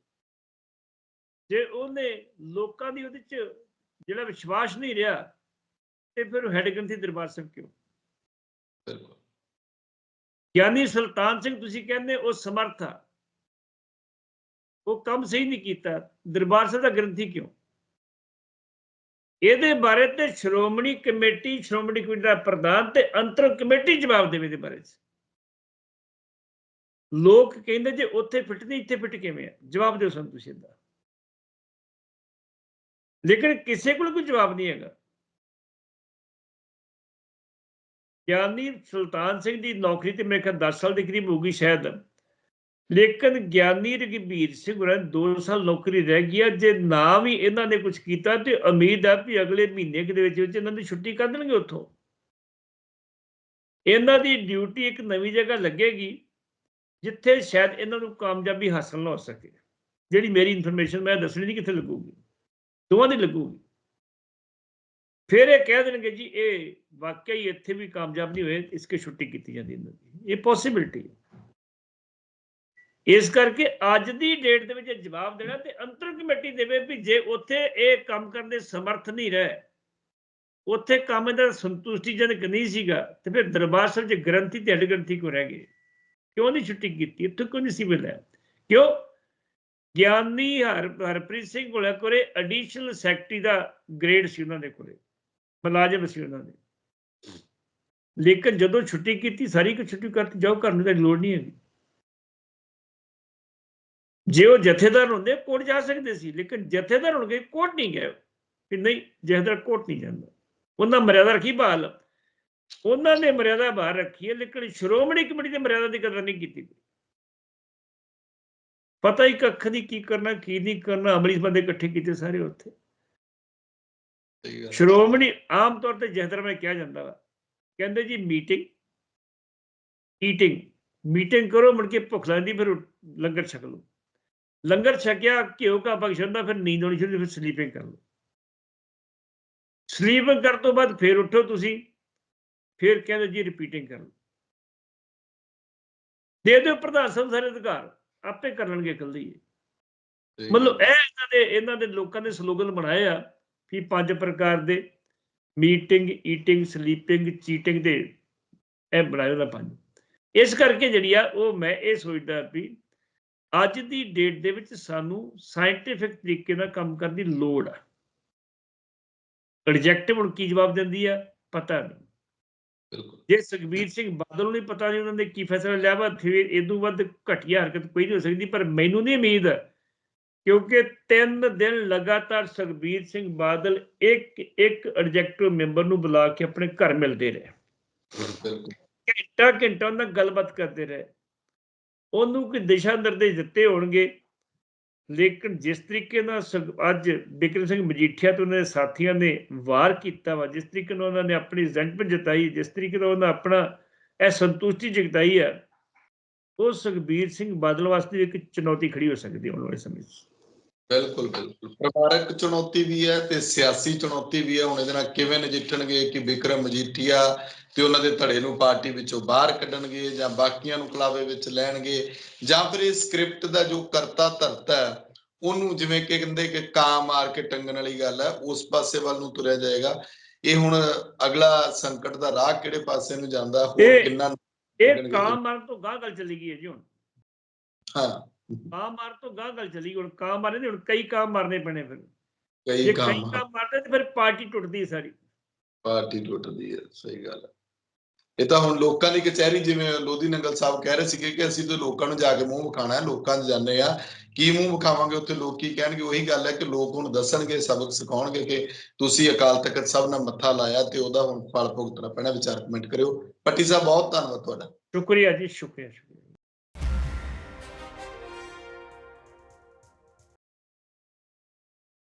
ਜੇ ਉਹਨੇ ਲੋਕਾਂ ਦੀ ਉਹਦੇ ਚ ਜਿਹੜਾ ਵਿਸ਼ਵਾਸ ਨਹੀਂ ਰਿਹਾ ਤੇ ਫਿਰ ਉਹ ਹੈਡ ਗ੍ਰੰਥੀ ਦਰਬਾਰ ਸਾਹਿਬ ਕਿਉਂ? ਬਿਲਕੁਲ। ਗਿਆਨੀ ਸੁਲਤਾਨ ਸਿੰਘ ਤੁਸੀਂ ਕਹਿੰਦੇ ਉਹ ਸਮਰਥ ਆ। ਉਹ ਕੰਮ ਸਹੀ ਨਹੀਂ ਕੀਤਾ। ਦਰਬਾਰ ਸਾਹਿਬ ਦਾ ਗ੍ਰੰਥੀ ਕਿਉਂ? ਇਹਦੇ ਬਾਰੇ ਤੇ ਸ਼੍ਰੋਮਣੀ ਕਮੇਟੀ ਸ਼੍ਰੋਮਣੀ ਕਮੇਟੀ ਦਾ ਪ੍ਰਧਾਨ ਤੇ ਅੰਤਰ ਕਮੇਟੀ ਜਵਾਬ ਦੇਵੇ ਦੇ ਬਾਰੇ 'ਚ। ਲੋਕ ਕਹਿੰਦੇ ਜੇ ਉੱਥੇ ਫਿੱਟ ਨਹੀਂ ਇੱਥੇ ਫਿੱਟ ਕਿਵੇਂ ਆ? ਜਵਾਬ ਦਿਓ ਸਾਨੂੰ ਤੁਸੀਂ ਇਹਦਾ। ਲੇਕਿਨ ਕਿਸੇ ਕੋਲ ਕੋਈ ਜਵਾਬ ਨਹੀਂ ਹੈਗਾ। ਗਿਆਨੀ ਸੁਲਤਾਨ ਸਿੰਘ ਦੀ ਨੌਕਰੀ ਤੇ ਮੇਰੇ ਖਿਆਲ 10 ਸਾਲ ਦੇ ਕਰੀਬ ਹੋ ਗਈ ਸ਼ਾਇਦ। ਲੇਕਿਨ ਗਿਆਨੀ ਰਘਬੀਰ ਸਿੰਘ ਹੋਰਾਂ 2 ਸਾਲ ਨੌਕਰੀ ਰਹਿ ਗਈ ਹੈ ਜੇ ਨਾ ਵੀ ਇਹਨਾਂ ਨੇ ਕੁਝ ਕੀਤਾ ਤੇ ਉਮੀਦ ਹੈ ਵੀ ਅਗਲੇ ਮਹੀਨੇ ਦੇ ਵਿੱਚ ਵਿੱਚ ਇਹਨਾਂ ਦੀ ਛੁੱਟੀ ਕਰ ਦੇਣਗੇ ਉੱਥੋਂ। ਇਹਨਾਂ ਦੀ ਡਿਊਟੀ ਇੱਕ ਨਵੀਂ ਜਗ੍ਹਾ ਲੱਗੇਗੀ, ਜਿੱਥੇ ਸ਼ਾਇਦ ਇਹਨਾਂ ਨੂੰ ਕਾਮਯਾਬੀ ਹਾਸਲ ਨਾ ਹੋ ਸਕੇ। ਜਿਹੜੀ ਮੇਰੀ ਇਨਫੋਰਮੇਸ਼ਨ ਮੈਂ ਦੱਸਣੀ ਨਹੀਂ ਕਿੱਥੇ ਲੱਗੂਗੀ। ਦੋਵਾਂ ਦੀ ਲੱਗੂਗੀ। ਫਿਰ ਇਹ ਕਹਿ ਦੇਣਗੇ ਜੀ, ਇਹ ਵਾਕਿਆ ਹੀ ਇੱਥੇ ਵੀ ਕਾਮਯਾਬ ਨਹੀਂ ਹੋਏ, ਇਸਕੇ ਛੁੱਟੀ ਕੀਤੀ ਜਾਂਦੀ ਇਹਨਾਂ ਦੀ। ਇਹ ਪੋਸਿਬਿਲਿਟੀ ਹੈ। ਇਸ ਕਰਕੇ ਅੱਜ ਦੀ ਡੇਟ ਦੇ ਵਿੱਚ ਜਵਾਬ ਦੇਣਾ ਤੇ ਅੰਤਰ ਕਮੇਟੀ ਦੇਵੇ ਵੀ ਜੇ ਉੱਥੇ ਇਹ ਕੰਮ ਕਰਨ ਦੇ ਸਮਰਥ ਨਹੀਂ ਰਹੇ, ਉੱਥੇ ਕੰਮ ਦਾ ਸੰਤੁਸ਼ਟੀਜਨਕ ਨਹੀਂ ਸੀਗਾ, ਤੇ ਫਿਰ ਦਰਬਾਰ ਸਾਹਿਬ ਚ ਗ੍ਰੰਥੀ ਤੇ ਹੈਡ ਗ੍ਰੰਥੀ ਕੋ ਰਹਿ ਗਏ, ਕਿਉਂ ਨਹੀਂ ਛੁੱਟੀ ਕੀਤੀ? ਇੱਥੇ ਕਿਉਂ ਨਹੀਂ ਸੀ ਮਿਲਿਆ। ਕਿਉਂ? ਗਿਆਨੀ ਹਰ ਹਰਪ੍ਰੀਤ ਸਿੰਘ ਕੋਲੇ ਕੋਲੇ ਐਡੀਸ਼ਨਲ ਸੈਕਟਰੀ ਦਾ ਗ੍ਰੇਡ ਸੀ ਉਹਨਾਂ ਦੇ ਕੋਲੇ। ਮੁਲਾਜ਼ਮ ਸੀ ਉਹਨਾਂ ਦੇ। ਲੇਕਿਨ ਜਦੋਂ ਛੁੱਟੀ ਕੀਤੀ, ਸਾਰੀ ਕੁ ਛੁੱਟੀ ਕਰਤੀ, ਜਾਓ ਘਰ ਨੂੰ ਤਾਂ ਲੋੜ ਨਹੀਂ ਹੈਗੀ। ਜੇ ਉਹ ਜਥੇਦਾਰ ਹੁੰਦੇ, ਕੋਰਟ ਜਾ ਸਕਦੇ ਸੀ, ਲੇਕਿਨ ਜਥੇਦਾਰ ਹੁਣ ਗਏ ਕੋਰਟ ਨਹੀਂ ਗਏ। ਕਿ ਨਹੀਂ, ਜਥੇਦਾਰ ਕੋਟ ਨਹੀਂ ਜਾਂਦਾ। ਉਹਨਾਂ ਮਰਿਆਦਾ ਰੱਖੀ ਬਹਾਲ। ਉਹਨਾਂ ਨੇ ਮਰਿਆਦਾ ਬਾਹਰ ਰੱਖੀ ਹੈ, ਲੇਕਿਨ ਸ਼੍ਰੋਮਣੀ ਕਮੇਟੀ ਦੇ ਮਰਿਆਦਾ ਦੀ ਕਦਰ ਨਹੀਂ ਕੀਤੀ। ਪਤਾ ਹੀ ਕੱਖ ਦੀ ਕੀ ਕਰਨਾ, ਕੀ ਨਹੀਂ ਕਰਨਾ, ਅਮਲੀ ਬੰਦੇ ਇਕੱਠੇ ਕੀਤੇ ਸਾਰੇ ਉੱਥੇ। ਸ਼੍ਰੋਮਣੀ ਆਮ ਤੌਰ ਤੇ ਜਥੇਦਾਰ ਮੈਂ ਕਿਹਾ ਜਾਂਦਾ ਵਾ। ਕਹਿੰਦੇ ਜੀ ਮੀਟਿੰਗ ਈਟਿੰਗ ਮੀਟਿੰਗ ਕਰੋ ਮੁੜ ਕੇ ਭੁੱਖ ਲੱਗਦੀ ਫਿਰ ਲੰਗਰ ਛਕ ਲਓ। ਲੰਗਰ ਛਕਿਆ ਘਿਓ ਕਾ ਬਖਸ਼ਣ ਦਾ ਫਿਰ ਨੀਂਦ ਆਉਣੀ ਸ਼ੁਰੂ ਫਿਰ ਸਲੀਪਿੰਗ ਕਰ ਲਓ। ਸਲੀਪਿੰਗ ਕਰਨ ਤੋਂ ਬਾਅਦ ਫਿਰ ਉੱਠੋ ਤੁਸੀਂ ਫਿਰ ਕਹਿੰਦੇ ਜੀ ਰਿਪੀਟਿੰਗ ਕਰ ਲਓ। ਦੇ ਦਿਓ ਪ੍ਰਧਾਨ ਸਾਹਿਬ ਸਾਰੇ ਅਧਿਕਾਰ ਆਪੇ ਕਰ ਲੈਣਗੇ ਸਹੀ ਮਤਲਬ ਇਹ ਇਹਨਾਂ ਦੇ ਇਹਨਾਂ ਦੇ ਲੋਕਾਂ ਨੇ ਸਲੋਗਨ ਬਣਾਏ ਆ ਵੀ ਪੰਜ ਪ੍ਰਕਾਰ ਦੇ ਮੀਟਿੰਗ ਈਟਿੰਗ ਸਲੀਪਿੰਗ ਚੀਟਿੰਗ ਦੇ ਇਹ ਬਣਾਏ ਉਹਨਾਂ ਪੰਜ। ਇਸ ਕਰਕੇ ਜਿਹੜੀ ਆ ਉਹ ਮੈਂ ਇਹ ਸੋਚਦਾ ਵੀ ਅੱਜ ਦੀ ਡੇਟ ਦੇ ਵਿੱਚ ਸਾਨੂੰ ਸਾਇੰਟੀਫਿਕ ਤਰੀਕੇ ਨਾਲ ਕੰਮ ਕਰਨ ਦੀ ਲੋੜ ਆ। ਰਿਜੈਕਟਿਵ ਹੁਣ ਕੀ ਜਵਾਬ ਦਿੰਦੀ ਆ? ਪਤਾ ਨਹੀਂ। ਬਿਲਕੁਲ। ਜੇ ਸੁਖਬੀਰ ਸਿੰਘ ਬਾਦਲ ਨੂੰ ਨਹੀਂ ਪਤਾ ਨਹੀਂ ਉਹਨਾਂ ਨੇ ਕੀ ਫੈਸਲਾ ਲਿਆ ਵਾ ਫਿਰ ਇਦੋਂ ਵੱਧ ਘਟੀਆ ਹਰਕਤ ਕੋਈ ਨਹੀਂ ਹੋ ਸਕਦੀ ਪਰ ਮੈਨੂੰ ਨਹੀਂ ਉਮੀਦ ਕਿਉਂਕਿ ਤਿੰਨ ਦਿਨ ਲਗਾਤਾਰ ਸੁਖਬੀਰ ਸਿੰਘ ਬਾਦਲ ਇੱਕ ਇੱਕ ਐਡਜੈਕਟਿਵ ਮੈਂਬਰ ਨੂੰ ਬੁਲਾ ਕੇ ਆਪਣੇ ਘਰ ਮਿਲਦੇ ਰਹੇ। ਘੰਟਾ ਘੰਟਾ ਉਹਨਾਂ ਗੱਲਬਾਤ ਕਰਦੇ ਰਹੇ। ਉਹਨੂੰ ਕੋਈ ਦਿਸ਼ਾ ਨਿਰਦੇਸ਼ ਦਿੱਤੇ ਹੋਣਗੇ। ਲੇਕਿਨ ਜਿਸ ਤਰੀਕੇ ਨਾਲ ਅੱਜ ਬਿਕਰਮ ਸਿੰਘ ਮਜੀਠੀਆ ਤੇ ਉਹਨਾਂ ਦੇ ਸਾਥੀਆਂ ਨੇ ਵਾਰ ਕੀਤਾ ਵਾ ਜਿਸ ਤਰੀਕੇ ਨਾਲ ਉਹਨਾਂ ਨੇ ਆਪਣੀ ਰਿਜ਼ੈਂਟਮੈਂਟ ਜਤਾਈ ਜਿਸ ਤਰੀਕੇ ਨਾਲ ਉਹਨਾਂ ਆਪਣਾ ਇਹ ਸੰਤੁਸ਼ਟੀ ਜਤਾਈ ਹੈ ਉਹ ਸੁਖਬੀਰ ਸਿੰਘ ਬਾਦਲ ਵਾਸਤੇ ਇੱਕ ਚੁਣੌਤੀ ਖੜੀ ਹੋ ਸਕਦੀ ਹੈ ਆਉਣ ਵਾਲੇ ਸਮੇਂ 'ਚ। ਬਿਲਕੁਲ ਬਿਲਕੁਲ। ਪਰਿਵਾਰਕ ਚੁਣੌਤੀ ਵੀ ਹੈ ਤੇ ਸਿਆਸੀ ਚੁਣੌਤੀ ਵੀ ਹੈ। ਹੁਣ ਇਹਦੇ ਨਾਲ ਕਿਵੇਂ ਨਜਿੱਠਣਗੇ ਕਿ ਵਿਕਰਮ ਮਜੀਠੀਆ ਤੇ ਉਹਨਾਂ ਦੇ ਧੜੇ ਨੂੰ ਪਾਰਟੀ ਵਿੱਚੋਂ ਬਾਹਰ ਕੱਢਣਗੇ ਜਾਂ ਬਾਕੀਆਂ ਨੂੰ ਕਲਾਵੇ ਵਿੱਚ ਲੈਣਗੇ ਜਾਂ ਫਿਰ ਇਹ ਸਕ੍ਰਿਪਟ ਦਾ ਜੋ ਕਰਤਾ ਧਰਤਾ ਹੈ ਉਹਨੂੰ ਜਿਵੇਂ ਕਿ ਕਹਿੰਦੇ ਕਿ ਕਾਂ ਮਾਰ ਕੇ ਟੰਗਣ ਵਾਲੀ ਗੱਲ ਹੈ ਉਸ ਪਾਸੇ ਵੱਲ ਨੂੰ ਤੁਰਿਆ ਜਾਏਗਾ। ਇਹ ਹੁਣ ਅਗਲਾ ਸੰਕਟ ਦਾ ਰਾਹ ਕਿਹੜੇ ਪਾਸੇ ਨੂੰ ਜਾਂਦਾ ਹੋਰ ਕਿੰਨਾ ਇਹ ਕਾਂ ਮਾਰਨ ਤੋਂ ਗਾਹ ਗੱਲ ਚਲੀ ਗਈ ਹੈ ਜੀ ਹੁਣ। ਹਾਂ। ਕਾਂ ਮਾਰ ਤੋਂ ਗਾਹ ਗੱਲ ਚਲੀ ਹੁਣ ਕਾਂ ਮਾਰੇ ਨੇ ਹੁਣ ਕਈ ਕਾਂ ਮਾਰਨੇ ਪੈਣੇ ਫਿਰ। ਕਈ ਜੇ ਕਈ ਕੰਮ ਕਾਂ ਮਾਰਦੇ ਤੇ ਫਿਰ ਪਾਰਟੀ ਟੁੱਟਦੀ ਸਾਰੀ। ਪਾਰਟੀ ਟੁੱਟਦੀ ਹੈ ਸਹੀ ਗੱਲ ਹੈ। ਇਹ ਤਾਂ ਹੁਣ ਲੋਕਾਂ ਦੀ ਕਚਹਿਰੀ ਜਿਵੇਂ ਲੋਧੀ ਨੰਗਲ ਸਾਹਿਬ ਕਹਿ ਰਹੇ ਸੀਗੇ ਕਿ ਅਸੀਂ ਤਾਂ ਲੋਕਾਂ ਨੂੰ ਜਾ ਕੇ ਮੂੰਹ ਵਿਖਾਣਾ ਹੈ ਲੋਕਾਂ 'ਚ ਜਾਂਦੇ ਆ ਕੀ ਮੂੰਹ ਵਿਖਾਵਾਂਗੇ ਉੱਥੇ? ਲੋਕ ਕੀ ਕਹਿਣਗੇ? ਉਹੀ ਗੱਲ ਹੈ ਕਿ ਲੋਕ ਹੁਣ ਦੱਸਣਗੇ ਸਬਕ ਸਿਖਾਉਣਗੇ ਕਿ ਤੁਸੀਂ ਅਕਾਲ ਤਖਤ ਸਾਹਿਬ ਨਾਲ ਮੱਥਾ ਲਾਇਆ ਤੇ ਉਹਦਾ ਹੁਣ ਫਲ ਭੁਗਤਣਾ ਪੈਣਾ। ਵਿਚਾਰ ਕਮੈਂਟ ਕਰਿਓ। ਪੱਟੀ ਸਾਹਿਬ ਬਹੁਤ ਧੰਨਵਾਦ ਤੁਹਾਡਾ। ਸ਼ੁਕਰੀਆ ਜੀ ਸ਼ੁਕਰੀਆ।